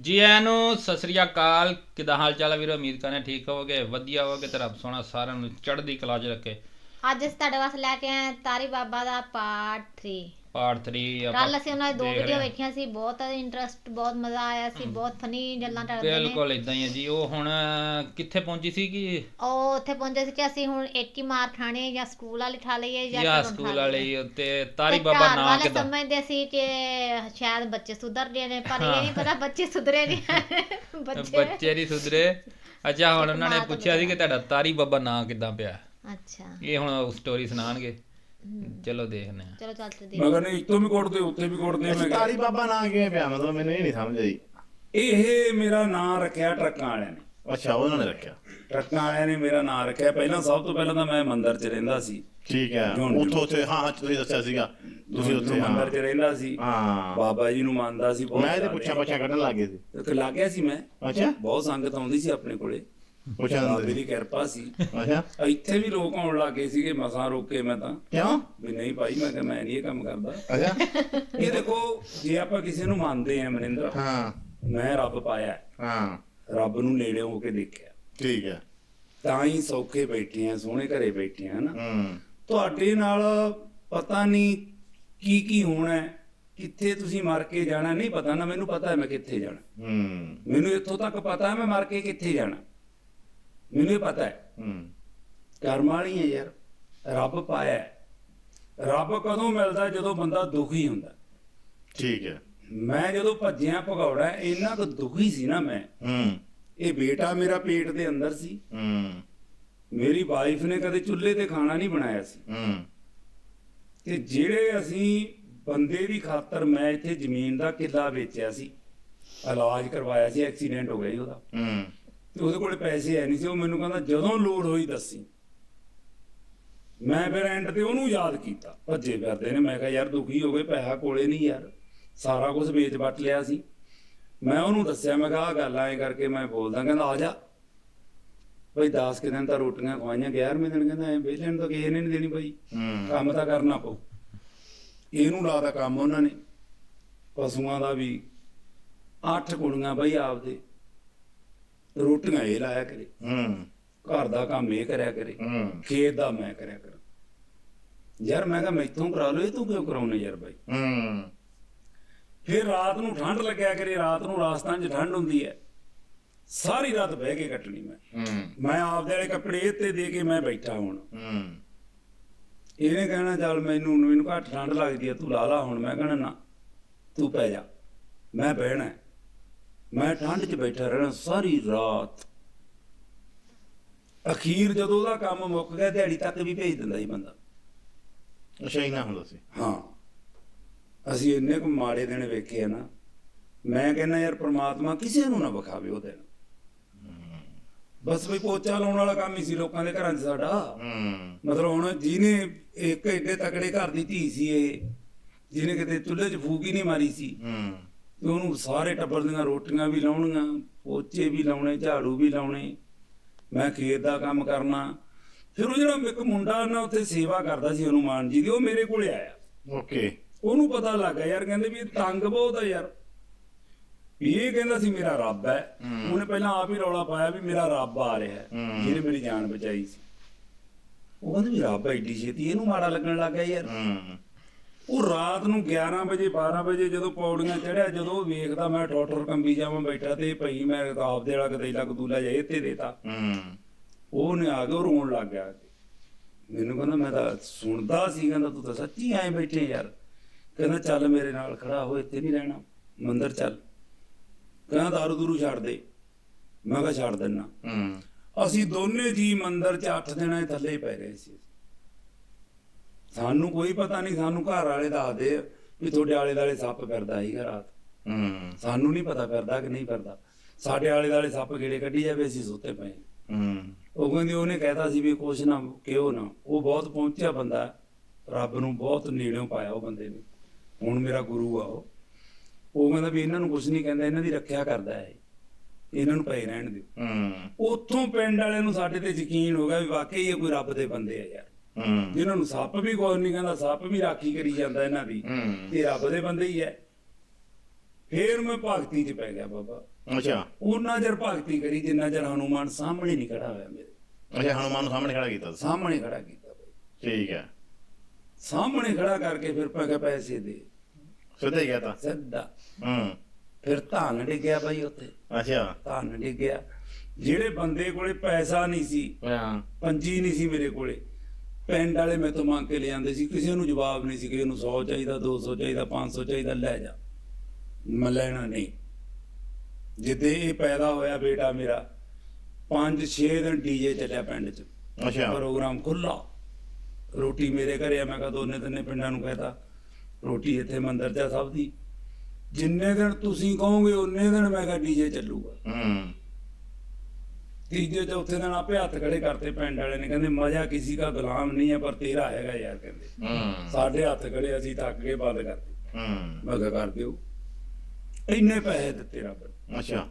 ਜੀ ਆਇਆਂ ਨੂੰ ਸਤਿ ਸ੍ਰੀ ਅਕਾਲ। ਕਿਦਾਂ ਹਾਲ ਚਾਲ ਹੈ ਵੀਰੋ? ਉਮੀਦ ਕਰਨੇ ਠੀਕ ਹੋਵੋਗੇ, ਵਧੀਆ ਹੋਵੋਗੇ ਤੇ ਰੱਬ ਸੋਹਣਾ ਸਾਰਿਆਂ ਨੂੰ ਚੜ੍ਹਦੀ ਕਲਾ 'ਚ ਰੱਖੇ। ਅੱਜ ਅਸੀਂ ਤੁਹਾਡੇ ਵਾਸਤੇ ਲੈ ਕੇ ਆਏ ਹਾਂ ਤਾਰੀ ਬਾਬਾ ਦਾ ਪਾਰਟ 3 ਪਾਰਟ 3 ਕੱਲ ਅਸੀਂ ਉਹਨਾਂ ਦੀ ਦੋ ਦੇਖ ਰਹੇ ਵੀਡੀਓ ਹਾਂ। ਵੇਖੀਆਂ ਸੀ ਬਹੁਤ ਇੰਟਰਸਟ ਬਹੁਤ ਮਜ਼ਾ ਆਇਆ ਸੀ ਬਹੁਤ ਫਨੀ ਗੱਲਾਂ ਕਰਦੇ ਨੇ। ਬਿਲਕੁਲ ਇਦਾਂ ਹੀ ਹੈ ਜੀ। ਉਹ ਹੁਣ ਕਿੱਥੇ ਪਹੁੰਚੀ ਸੀ ਕਿ? ਉਹ ਉੱਥੇ ਪਹੁੰਚੇ ਸੀ ਕਿ ਅਸੀਂ ਹੁਣ ਇੱਕ ਹੀ ਮਾਰ ਖਾਣੀ ਜਾਂ ਸਕੂਲ ਵਾਲੀ ਠਾ ਲਈਏ ਜਾਂ ਜਾਂ ਘਰੋਂ ਸਕੂਲ ਠਾ ਵਾਲੇ ਲਈਏ। ਹੀ ਤੇ ਤਾਰੀ ਤੇ ਬਾਬਾ ਘਰ ਨਾਂ ਵਾਲੇ ਕਿਦਾਂ ਸਮਝਦੇ ਸੀ ਕਿ ਸ਼ਾਇਦ ਬੱਚੇ ਸੁਧਰ ਗਏ ਨੇ ਪਰ ਇਹ ਨਹੀਂ ਪਤਾ ਬੱਚੇ ਸੁਧਰੇ ਨਹੀਂ ਬੱਚੇ ਬੱਚੇ ਨਹੀਂ ਸੁਧਰੇ। ਅੱਛਾ ਹੁਣ ਉਹਨਾਂ ਨੇ ਮਾਂ ਤੋਂ ਪੁੱਛਿਆ ਸੀ ਕਿ ਤੁਹਾਡਾ ਤਾਰੀ ਬਾਬਾ ਨਾਂ ਕਿਦਾਂ ਪਿਆ? ਅੱਛਾ। ਇਹ ਹੁਣ ਸਟੋਰੀ ਸੁਣਾਣਗੇ ਚਲੋ ਦੇਖਦੇ ਹਾਂ। ਚਲੋ ਚੱਲ ਤੇ ਦੇਖ ਮਗਰ ਨੇ ਇੱਥੋਂ ਵੀ ਕੁੱਟਦੇ ਉੱਥੇ ਵੀ ਕੁੱਟਦੇ ਮੈਂ ਕਿਹਾ। ਤਾਰੀ ਬਾਬਾ ਨਾਂ ਕਿਵੇਂ ਪਿਆ? ਮਤਲਬ ਮੈਨੂੰ ਇਹ ਨਹੀਂ ਸਮਝ ਆਈ। ਇਹ ਮੇਰਾ ਨਾਂ ਰੱਖਿਆ ਟਰੱਕਾਂ ਵਾਲਿਆਂ ਨੇ। ਅੱਛਾ ਉਹਨਾਂ ਨੇ ਰੱਖਿਆ। ਟਰੱਕਾਂ ਵਾਲਿਆਂ ਨੇ ਮੇਰਾ ਨਾਂ ਰੱਖਿਆ। ਪਹਿਲਾਂ ਸਭ ਤੋਂ ਪਹਿਲਾਂ ਤਾਂ ਮੈਂ ਮੰਦਿਰ 'ਚ ਰਹਿੰਦਾ ਸੀ। ਠੀਕ ਹੈ। ਜੂਨ- ਉੱਥੋਂ ਉੱਥੇ ਹਾਂ ਹਾਂ ਤੁਸੀਂ ਦੱਸਿਆ ਸੀਗਾ। ਤੁਸੀਂ ਉੱਥੇ ਹਾਂ। ਮੰਦਿਰ 'ਚ ਰਹਿੰਦਾ ਸੀ। ਹਾਂ। ਬਾਬਾ ਜੀ ਨੂੰ ਮੰਨਦਾ ਸੀ ਬਹੁਤ ਮੈਂ ਇਹਦੇ। ਪੁੱਛਾਂ ਪੁੱਛਾਂ ਕੱਢਣ ਲੱਗੇ ਸੀ। ਤੇ ਲੱਗ ਗਿਆ ਸੀ ਮੈਂ। ਅੱਛਾ। ਬਹੁਤ ਸੰਗਤ ਆਉਂਦੀ ਸੀ ਆਪਣੇ ਕੋਲੇ। ਪੁੱਛਾਂ ਬਾਬੇ ਦੀ। ਕਿਰਪਾ ਸੀ। ਅੱਛਾ। ਇੱਥੇ ਵੀ ਲੋਕ ਆਉਣ ਲੱਗੇ ਸੀਗੇ ਮਸਾਂ ਰੋਕੇ ਮੈਂ ਤਾਂ। ਕਿਉਂ? ਵੀ ਨਹੀਂ ਭਾਈ ਮੈਂ ਕਿਹਾ ਮੈਂ ਨਹੀਂ ਇਹ ਕੰਮ ਕਰਦਾ। ਅੱਛਾ। ਇਹ ਦੇਖੋ ਜੇ ਆਪਾਂ ਕਿਸੇ ਨੂੰ ਮੰਨਦੇ ਆ ਮਨਿੰਦਰ ਹਾਂ। ਮੈਂ ਰੱਬ ਪਾਇਆ। ਹੈ। ਰੱਬ ਨੂੰ ਨੇੜੇ ਹੋ ਕੇ ਦੇਖਿਆ। ਠੀਕ ਹੈ। ਤਾਂ ਹੀ ਸੌਖੇ ਬੈਠੇ ਆ ਸੋਹਣੇ ਘਰੇ ਬੈਠੇ ਆ ਨਾ ਹੂੰ। ਤੁਹਾਡੇ ਨਾਲ ਪਤਾ ਨਹੀਂ ਕੀ ਕੀ ਹੋਣਾ ਹੈ, ਕਿੱਥੇ ਤੁਸੀਂ ਮਰ ਕੇ ਜਾਣਾ ਨਹੀਂ ਪਤਾ ਨਾ ਮੈਨੂੰ ਪਤਾ ਹੈ ਮੈਂ ਕਿੱਥੇ ਜਾਣਾ। ਹੂੰ। ਮੈਨੂੰ ਇੱਥੋਂ ਤੱਕ ਪਤਾ ਹੈ ਮੈਂ ਮਰ ਕੇ ਕਿੱਥੇ ਜਾਣਾ। ਮੈਨੂੰ ਇਹ ਪਤਾ ਹੈ। ਹੂੰ। ਕਰਮ ਵਾਲੀ ਹੈ ਯਾਰ। ਰੱਬ ਪਾਇਆ। ਰੱਬ ਕਦੋਂ ਮਿਲਦਾ ਜਦੋਂ ਬੰਦਾ ਦੁਖੀ ਹੁੰਦਾ ਠੀਕ ਹੈ। ਮੈਂ ਜਦੋਂ ਭੱਜਿਆ ਭਗੌੜਾ ਇੰਨਾ ਕੁ ਦੁਖੀ ਸੀ ਨਾ ਮੈਂ। ਹੂੰ। ਇਹ ਬੇਟਾ ਮੇਰਾ ਪੇਟ ਦੇ ਅੰਦਰ ਸੀ। ਹੂੰ। ਮੇਰੀ ਵਾਈਫ ਨੇ ਕਦੇ ਚੁੱਲ੍ਹੇ ਤੇ ਖਾਣਾ ਨਹੀਂ ਬਣਾਇਆ ਸੀ। ਹੂੰ। ਤੇ ਜਿਹੜੇ ਅਸੀਂ ਬੰਦੇ ਦੀ ਖਾਤਰ ਮੈਂ ਇੱਥੇ ਜ਼ਮੀਨ ਦਾ ਕਿੱਲਾ ਵੇਚਿਆ ਸੀ ਇਲਾਜ ਕਰਵਾਇਆ ਸੀ ਐਕਸੀਡੈਂਟ ਹੋ ਗਿਆ ਜੀ ਉਹਦਾ। ਹੂੰ। ਤੇ ਉਹਦੇ ਕੋਲੇ ਪੈਸੇ ਹੈ ਨਹੀਂ ਸੀ ਉਹ ਮੈਨੂੰ ਕਹਿੰਦਾ ਜਦੋਂ ਲੋੜ ਹੋਈ ਦੱਸੀ। ਮੈਂ ਫਿਰ ਐਂਡ ਤੇ ਉਹਨੂੰ ਯਾਦ ਕੀਤਾ ਭੱਜੇ ਫਿਰਦੇ ਨੇ ਮੈਂ ਕਿਹਾ ਯਾਰ ਦੁਖੀ ਹੋ ਗਏ ਪੈਸਾ ਕੋਲੇ ਨਹੀਂ ਯਾਰ ਸਾਰਾ ਕੁਝ ਵੇਚ ਵੱਟ ਲਿਆ ਸੀ। ਮੈਂ ਉਹਨੂੰ ਦੱਸਿਆ ਮੈਂ ਕਿਹਾ ਗੱਲ ਐ ਕਰਕੇ ਮੈਂ ਬੋਲਦਾ ਕਹਿੰਦਾ ਆ ਜਾ। ਬਈ 10 ਕਿ ਦਿਨ ਤਾਂ ਰੋਟੀਆਂ ਖਵਾਈਆਂ 11ਵੇਂ ਦਿਨ ਕਹਿੰਦਾ ਐ ਵਿਹਲੇ ਨੂੰ ਤਾਂ ਕਿਸੇ ਨੇ ਨਹੀਂ ਦੇਣੀ ਬਈ ਕੰਮ ਤਾਂ ਕਰਨਾ ਪਊ। ਇਹਨੂੰ ਲਾਦਾ ਕੰਮ ਉਹਨਾਂ ਨੇ ਪਸ਼ੂਆਂ ਦਾ ਵੀ ਅੱਠ ਕੁੜੀਆਂ ਬਈ ਆਪਦੇ। ਰੋਟੀਆਂ ਇਹ ਲਾਇਆ ਕਰੇ। ਹੂੰ। ਘਰ ਦਾ ਕੰਮ ਇਹ ਕਰਿਆ ਕਰੇ। ਹੂੰ। ਖੇਤ ਦਾ ਮੈਂ ਕਰਿਆ ਕਰਾਂ। ਯਾਰ ਮੈਂ ਕਿਹਾ ਮੈਥੋਂ ਕਰਾ ਲਓ ਇਹ ਤੂੰ ਕਿਉਂ ਕਰਾਉਣੇ ਯਾਰ ਬਾਈ? ਹੂੰ। ਫਿਰ ਰਾਤ ਨੂੰ ਠੰਡ ਲੱਗਿਆ ਕਰੇ ਰਾਤ ਨੂੰ ਰਾਜਸਥਾਨ 'ਚ ਠੰਡ ਹੁੰਦੀ ਹੈ। ਸਾਰੀ ਰਾਤ ਬਹਿ ਕੇ ਕੱਟਣੀ ਮੈਂ। ਹੂੰ। ਮੈਂ ਆਪਦੇ ਵਾਲੇ ਕੱਪੜੇ ਤੇ ਦੇ ਕੇ ਮੈਂ ਬੈਠਾ ਹੁਣ। ਹੂੰ। ਇਹਨੇ ਕਹਿਣਾ ਚੱਲ ਮੈਨੂੰ ਮੈਨੂੰ ਘੱਟ ਠੰਡ ਲੱਗਦੀ ਹੈ ਤੂੰ ਲਾ ਲਾ ਹੁਣ। ਮੈਂ ਕਹਿਣਾ ਨਾ ਤੂੰ ਪੈ ਜਾ। ਮੈਂ ਬਹਿਣਾ। ਮੈਂ ਠੰਡ 'ਚ ਬੈਠਾ ਰਹਿਣਾ ਸਾਰੀ ਰਾਤ। ਅਖੀਰ ਜਦੋਂ ਉਹਦਾ ਕੰਮ ਮੁੱਕ ਗਿਆ ਦਿਹਾੜੀ ਤੱਕ ਵੀ ਭੇਜ ਦਿੰਦਾ ਸੀ ਬੰਦਾ। ਅੱਛਾ ਇਨਾ ਹੁੰਦਾ ਸੀ। ਹਾਂ। ਅਸੀਂ ਇੰਨੇ ਕੁ ਮਾੜੇ ਦਿਨ ਵੇਖੇ ਆ ਨਾ। ਮੈਂ ਕਹਿੰਦਾ ਯਾਰ ਪ੍ਰਮਾਤਮਾ ਕਿਸੇ ਨੂੰ ਨਾ ਵਿਖਾਵੇ ਉਹ ਦਿਨ। ਬਸ ਕੋਈ ਪੋਚਾ ਲਾਉਣ ਵਾਲਾ ਕੰਮ ਹੀ ਸੀ ਲੋਕਾਂ ਦੇ ਘਰਾਂ 'ਚ ਸਾਡਾ। ਹੂੰ ਮਤਲਬ ਹੁਣ ਜਿਹਨੇ ਇੱਕ ਏਡੇ ਤਕੜੇ ਘਰ ਦੀ ਧੀ ਸੀ ਇਹ ਜਿਹਨੇ ਕਿਤੇ ਚੁੱਲ੍ਹੇ 'ਚ ਫੂਕ ਹੀ ਨਹੀਂ ਮਾਰੀ ਸੀ। ਤੇ ਉਹਨੂੰ ਸਾਰੇ ਟੱਬਰ ਦੀਆਂ ਰੋਟੀਆਂ ਵੀ ਲਾਉਣੀਆਂ ਪੋਚੇ ਵੀ ਲਾਉਣੇ ਝਾੜੂ ਵੀ ਲਾਉਣੇ। ਮੈਂ ਖੇਤ ਦਾ ਕੰਮ ਕਰਨਾ। ਫਿਰ ਉਹ ਜਿਹੜਾ ਇੱਕ ਮੁੰਡਾ ਨਾ ਉੱਥੇ ਸੇਵਾ ਕਰਦਾ ਸੀ ਹਨੂਮਾਨ ਜੀ ਦੀ ਉਹ ਮੇਰੇ ਕੋਲੇ ਆਇਆ। ਓਕੇ। ਉਹਨੂੰ ਪਤਾ ਲੱਗ ਯਾਰ ਕਹਿੰਦੇ ਵੀ ਇਹ ਤੰਗ ਬਹੁਤ ਆ ਯਾਰ। ਵੀ ਇਹ ਕਹਿੰਦਾ ਸੀ ਮੇਰਾ ਰੱਬ ਹੈ। ਉਹਨੇ ਪਹਿਲਾਂ ਆਪ ਹੀ ਰੌਲਾ ਪਾਇਆ ਵੀ ਮੇਰਾ ਰੱਬ ਆ ਰਿਹਾ। ਜਿਹਨੇ ਮੇਰੀ ਜਾਨ ਬਚਾਈ ਸੀ। ਉਹ ਕਹਿੰਦੇ ਵੀ ਰੱਬ ਐਡੀ ਛੇਤੀ ਇਹਨੂੰ ਮਾੜਾ ਲੱਗਣ ਲੱਗ ਗਿਆ ਯਾਰ। ਹੂੰ। ਉਹ ਰਾਤ ਨੂੰ 11 ਵਜੇ 12 ਵਜੇ ਜਦੋਂ ਪੌੜੀਆਂ ਚੜਿਆ ਜਦੋਂ ਵੇਖਦਾ ਮੈਂ ਟੋਟਰ ਕੰਬੀ ਜਾਵਾਂ ਬੈਠਾ ਤੇ ਭਈ ਮੈਂ ਆਪ ਦੇ ਵਾਲਾ ਕਦੇ ਲੱਗ ਦੂਲਾ ਜਾਏ ਇੱਥੇ ਦੇਤਾ। ਹੂੰ। ਉਹਨੇ ਆ ਕੇ ਰੋਣ ਲੱਗ ਗਿਆ। ਮੈਨੂੰ ਕਹਿੰਦਾ ਮੈਂ ਤਾਂ ਸੁਣਦਾ ਸੀ ਕਹਿੰਦਾ ਤੂੰ ਤਾਂ ਸੱਚੀ ਐਂ ਬੈਠੇ ਯਾਰ। ਕਹਿੰਦਾ ਚੱਲ ਮੇਰੇ ਨਾਲ ਖੜਾ ਹੋ ਇੱਥੇ ਨਹੀਂ ਰਹਿਣਾ। ਮੰਦਰ ਚੱਲ। ਕਹਿੰਦਾ ਦਾਰੂ ਦੂਰੂ ਛੱਡ ਦੇ। ਮੈਂ ਕਿਹਾ ਛੱਡ ਦਿੰਨਾ। ਹੂੰ। ਅਸੀਂ ਦੋਨੇ ਜੀ ਮੰਦਰ 'ਚ 8 ਦਿਨਾਂ ਥੱਲੇ ਪੈ ਗਏ ਸੀ। ਸਾਨੂੰ ਕੋਈ ਪਤਾ ਨਹੀਂ ਸਾਨੂੰ ਘਰ ਵਾਲੇ ਦੱਸਦੇ ਵੀ ਤੁਹਾਡੇ ਆਲੇ ਦਾਲੇ ਸੱਪ ਫਿਰਦਾ ਸੀਗਾ ਰਾਤ। ਹੂੰ। ਸਾਨੂੰ ਨਹੀਂ ਪਤਾ ਫਿਰਦਾ ਕਿ ਨਹੀਂ ਫਿਰਦਾ। ਸਾਡੇ ਆਲੇ ਦਾਲੇ ਸੱਪ ਗੇੜੇ ਕੱਢੀ ਜਾਵੇ ਅਸੀਂ ਸੁੱਤੇ ਪਏ ਹੂੰ। ਉਹ ਕਹਿੰਦੀ ਉਹਨੇ ਕਹਿਤਾ ਸੀ ਵੀ ਕੁਛ ਨਾ ਕਿਉਂ ਨਾ। ਉਹ ਬਹੁਤ ਪਹੁੰਚਿਆ ਬੰਦਾ। ਰੱਬ ਨੂੰ ਬਹੁਤ ਨੇੜਿਓਂ ਪਾਇਆ ਉਹ ਬੰਦੇ ਨੇ। ਹੁਣ ਮੇਰਾ ਗੁਰੂ ਆ ਉਹ। ਉਹ ਕਹਿੰਦਾ ਵੀ ਇਹਨਾਂ ਨੂੰ ਕੁਛ ਨਹੀਂ ਕਹਿੰਦਾ ਇਹਨਾਂ ਦੀ ਰੱਖਿਆ ਕਰਦਾ ਹੈ ਇਹ। ਇਹਨਾਂ ਨੂੰ ਪਏ ਰਹਿਣ ਦਿਓ। ਹੂੰ। ਉੱਥੋਂ ਪਿੰਡ ਵਾਲਿਆਂ ਨੂੰ ਸਾਡੇ ਤੇ ਯਕੀਨ ਹੋ ਗਿਆ ਵੀ ਵਾਕਈ ਇਹ ਕੋਈ ਰੱਬ ਦੇ ਬੰਦੇ ਆ ਯਾਰ। ਜਿਨ੍ਹਾਂ ਨੂੰ ਸੱਪ ਵੀ ਕੋਈ ਨਹੀਂ ਕਹਿੰਦਾ ਸੱਪ ਵੀ ਰਾਖੀ ਕਰੀ ਜਾਂਦਾ ਇਹਨਾਂ ਦੀ। ਇਹ ਰੱਬ ਦੇ ਬੰਦੇ ਹੀ ਐ। ਫੇਰ ਮੈਂ ਭਗਤੀ 'ਚ ਪੈ ਗਿਆ ਬਾਬਾ। ਅੱਛਾ। ਉਹਨਾਂ ਚਿਰ ਭਗਤੀ ਕਰੀ ਜਿੰਨਾ ਚਿਰ ਹਨੂਮਾਨ ਸਾਹਮਣੇ ਨਹੀਂ ਖੜਾ ਹੋਇਆ ਮੇਰੇ। ਅੱਛਾ ਹਨੂਮਾਨ ਨੂੰ ਸਾਹਮਣੇ ਖੜਾ ਕੀਤਾ ਸਾਹਮਣੇ ਖੜਾ ਕੀਤਾ ਠੀਕ ਹੈ ਸਾਹਮਣੇ ਖੜਾ ਕਰਕੇ ਫਿਰ ਕਿਹਾ ਪੈਸੇ ਦੇ। ਸਿੱਧਾ ਹੀ ਕਹਤਾ ਸਿੱਧਾ। ਹੂੰ। ਫਿਰ ਧੰਨ ਡਿੱਗਿਆ ਬਾਈ ਉੱਥੇ। ਅੱਛਾ। ਧੰਨ ਡਿੱਗਿਆ। ਜਿਹੜੇ ਬੰਦੇ ਕੋਲੇ ਪੈਸਾ ਨਹੀਂ ਸੀ ਹਾਂ। ਪੰਜੀ ਨਹੀਂ ਸੀ ਮੇਰੇ ਕੋਲੇ। ਪਿੰਡ ਵਾਲੇ ਮੇਰੇ ਤੋਂ ਮੰਗ ਕੇ ਲੈ ਜਾਂਦੇ ਸੀ ਕਿਸੇ ਨੂੰ ਜਵਾਬ ਨਹੀਂ ਸੀ ਕਿ ਇਹਨੂੰ 100 ਚਾਹੀਦਾ 200 ਚਾਹੀਦਾ 500 ਚਾਹੀਦਾ ਲੈ ਜਾ। ਮੈਂ ਲੈਣਾ ਨਹੀਂ। ਜਿੱਦੇ ਇਹ ਪੈਦਾ ਹੋਇਆ ਬੇਟਾ ਮੇਰਾ 5-6 ਦਿਨ ਡੀਜੇ ਚੱਲਿਆ ਪਿੰਡ 'ਚ। ਅੱਛਾ। ਪ੍ਰੋਗਰਾਮ ਖੁੱਲਾ ਰੋਟੀ ਮੇਰੇ ਘਰੇ ਆ ਮੈਂ ਕਹਾ ਦੋਨੇ ਤਿੰਨੇ ਪਿੰਡਾਂ ਨੂੰ ਕਹਤਾ ਰੋਟੀ ਇੱਥੇ ਮੰਦਰ 'ਚ ਆ ਸਭ ਦੀ। ਜਿੰਨੇ ਦਿਨ ਤੁਸੀਂ ਕਹੋਗੇ ਉਹਨੇ ਦਿਨ ਮੈਂ ਕਹਾ ਡੀਜੇ ਚੱਲੂਗਾ। ਹੂੰ। ਤੀਜੇ ਚੌਥੇ ਦਿਨ ਆਪੇ ਹੱਥ ਖੜੇ ਕਰਤੇ ਪਿੰਡ ਵਾਲੇ ਨੇ ਕਹਿੰਦੇ ਮਜ਼ਾ ਕਿਸੇ ਦਾ ਗੁਲਾਮ ਨਹੀਂ ਹੈ ਪਰ ਤੇਰਾ ਹੈਗਾ ਯਾਰ ਕਹਿੰਦੇ। ਹੂੰ। ਸਾਡੇ ਹੱਥ ਖੜੇ ਅਸੀਂ ਥੱਕ ਕੇ ਬੰਦ ਕਰਤੇ ਹੂੰ। ਮੈਂ ਕਿਹਾ ਕਰ ਦਿਓ। ਇੰਨੇ ਪੈਸੇ ਦਿੱਤੇ ਰੱਬ ਅੱਛਾ।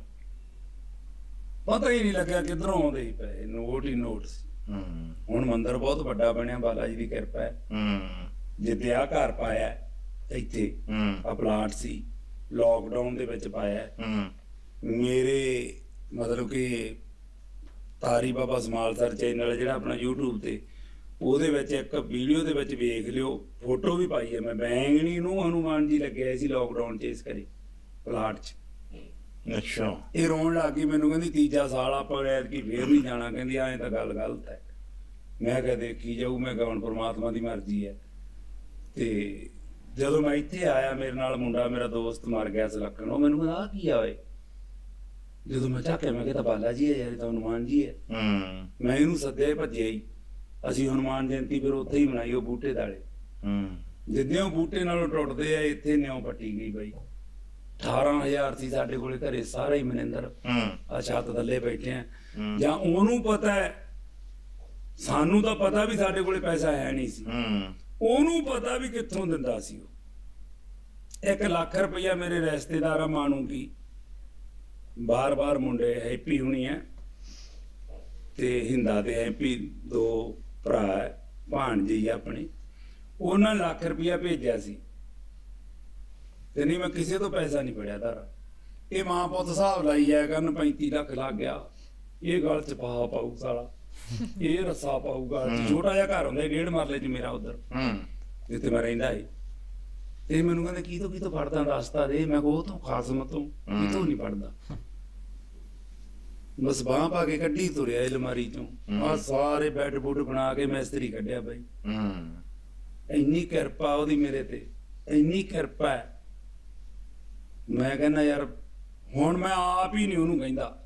ਪਤਾ ਹੀ ਨਹੀਂ ਲੱਗਿਆ ਕਿੱਧਰੋਂ ਆਉਂਦੇ ਸੀ ਪੈਸੇ। ਨੋਟ ਹੀ ਨੋਟ ਸੀ। ਹੂੰ। ਹੁਣ ਮੰਦਿਰ ਬਹੁਤ ਵੱਡਾ ਬਣਿਆ ਬਾਲਾ ਜੀ ਦੀ ਕਿਰਪਾ ਹੈ। ਹੂੰ। ਜਿੱਤੇ ਆ ਘਰ ਪਾਇਆ ਹੈ, ਇੱਥੇ ਹੂੰ। ਆ ਪਲਾਟ ਸੀ ਲੋਕਡਾਊਨ ਦੇ ਵਿੱਚ ਪਾਇਆ। ਹੈ। ਹੂੰ। ਮੇਰੇ ਮਤਲਬ ਕਿ ਤਾਰੀ ਬਾਬਾ ਸਮਾਲ ਸਰ ਚੈਨਲ ਜਿਹੜਾ ਆਪਣਾ YouTube ਤੇ ਉਹਦੇ ਵਿੱਚ ਇੱਕ ਵੀਡੀਓ ਦੇ ਵਿੱਚ ਵੇਖ ਲਿਓ ਫੋਟੋ ਵੀ ਪਾਈ ਹੈ। ਮੈਂ ਬੈਂਗਣੀ ਨੂੰ ਹਨੂਮਾਨ ਜੀ ਲੱਗਿਆ ਸੀ ਲੋਕਡਾਊਨ 'ਚ ਇਸ ਕਰੇ ਪਲਾਟ 'ਚ। ਅੱਛਾ। ਇਹ ਰੋਣ ਲੱਗ ਗਈ ਮੈਨੂੰ ਕਹਿੰਦੀ ਤੀਜਾ ਸਾਲ ਆਪਾਂ ਐਤਕੀ ਫੇਰ ਨਹੀਂ ਜਾਣਾ ਕਹਿੰਦੀ ਐਂ ਤਾਂ ਗੱਲ ਗਲਤ ਹੈ। ਮੈਂ ਕਿਹਾ ਦੇਖੀ ਜਾਊ ਮੈਂ ਕਿਹਾ ਪ੍ਰਮਾਤਮਾ ਦੀ ਮਰਜ਼ੀ ਹੈ। ਤੇ ਜਦੋਂ ਮੈਂ ਇੱਥੇ ਆਇਆ ਮੇਰੇ ਨਾਲ ਮੁੰਡਾ ਮੇਰਾ ਦੋਸਤ ਮਰ ਗਿਆ ਸਲੱਕਣ ਉਹ ਮੈਨੂੰ ਕਹਿੰਦਾ ਆਹ ਕੀ ਆ ਓਏ? ਜਦੋਂ ਮੈਂ ਚੱਕਿਆ ਮੈਂ ਕਿਹਾ ਬਾਲਾ ਜੀ ਹੈ ਯਾਰ ਇਹ ਤਾਂ ਹਨੂਮਾਨ ਜੀ ਹੈ। ਹੂੰ। ਮੈਂ ਇਹਨੂੰ ਸੱਦਿਆ ਹੀ ਭੱਜਿਆ ਹੀ ਅਸੀਂ ਹਨੂਮਾਨ ਜਯੰਤੀ ਫਿਰ ਉੱਥੇ ਹੀ ਮਨਾਈ ਉਹ ਬੂਟੇ ਦਾਲੇ। ਹੂੰ। ਜਿੱਦਾਂ ਉਹ ਬੂਟੇ ਨਾਲੋਂ ਟੁੱਟਦੇ ਆ ਇੱਥੇ ਨਿਉ ਪੱਟੀ ਗਈ ਬਾਈ। 18000 ਸੀ ਸਾਡੇ ਕੋਲੇ ਘਰੇ ਸਾਰਾ ਹੀ ਮਨਿੰਦਰ। ਹੂੰ। ਆ ਛੱਤ ਥੱਲੇ ਬੈਠੇ ਆ। ਜਾਂ ਉਹਨੂੰ ਪਤਾ ਹੈ ਸਾਨੂੰ ਤਾਂ ਪਤਾ ਵੀ ਸਾਡੇ ਕੋਲੇ ਪੈਸਾ ਹੈ ਨਹੀਂ ਸੀ। ਹੂੰ। ਉਹਨੂੰ ਪਤਾ ਵੀ ਕਿੱਥੋਂ ਦਿੰਦਾ ਸੀ ਉਹ। 1 ਲੱਖ ਰੁਪਇਆ ਮੇਰੇ ਰਿਸ਼ਤੇਦਾਰਾਂ ਮਾਣੂ ਕੀ। ਬਾਰ-ਬਾਰ ਮੁੰਡੇ ਹੈਪੀ ਹੁਣੀ ਹੈ ਤੇ ਹਿੰਦਾ ਤੇ ਹੈਪੀ ਦੋ ਭਰਾ ਭਾਣਜੀ ਆਪਣੇ। ਉਹਨਾਂ ਲੱਖ ਰੁਪਇਆ ਭੇਜਿਆ ਸੀ। ਤੇ ਨਹੀਂ ਮੈਂ ਕਿਸੇ ਤੋਂ ਪੈਸਾ ਨਹੀਂ ਫੜਿਆ ਧਾਰਾ। ਇਹ ਮਾਂ ਪੁੱਤ ਹਿਸਾਬ ਲਾਈ ਜਾਇਆ ਕਰਨ 35 ਲੱਖ ਲੱਗ ਗਿਆ। ਇਹ ਗੱਲ ਚ ਪਾ ਪਾਊ ਸਾਲਾ। ਇਹ ਰੱਸਾ ਪਾਊਗਾ। ਛੋਟਾ ਜਿਹਾ ਘਰ ਹੁੰਦਾ ਡੇਢ ਮਰਲੇ ਚ ਮੇਰਾ ਉਧਰ। ਹੂੰ। ਜਿੱਥੇ ਮੈਂ ਰਹਿੰਦਾ ਸੀ। ਤੇ ਮੈਨੂੰ ਕਹਿੰਦੇ ਕੀ ਤੋਂ ਕੀ ਤੋਂ ਫੜਦਾ ਰਸਤਾ ਦੇ? ਮੈਂ ਕਿਹਾ ਉਹ ਤੋਂ ਖਾਸਮ ਤੋਂ ਕੀ ਤੋਂ ਨਹੀਂ ਫੜਦਾ। ਬਸ ਬਾਹ ਪਾ ਕੇ ਕੱਢੀ ਤੁਰਿਆ ਅਲਮਾਰੀ ਚੋਂ। ਆ ਸਾਰੇ ਬੈੱਡ ਬੁੱਡ ਬਣਾ ਕੇ ਮਿਸਤਰੀ ਕੱਢਿਆ ਬਾਈ। ਹੂੰ। ਇੰਨੀ ਕਿਰਪਾ ਉਹਦੀ ਮੇਰੇ ਤੇ ਇੰਨੀ ਕਿਰਪਾ ਹੈ। ਮੈਂ ਕਹਿੰਦਾ ਯਾਰ ਹੁਣ ਮੈਂ ਆਪ ਹੀ ਨਹੀਂ ਉਹਨੂੰ ਕਹਿੰਦਾ।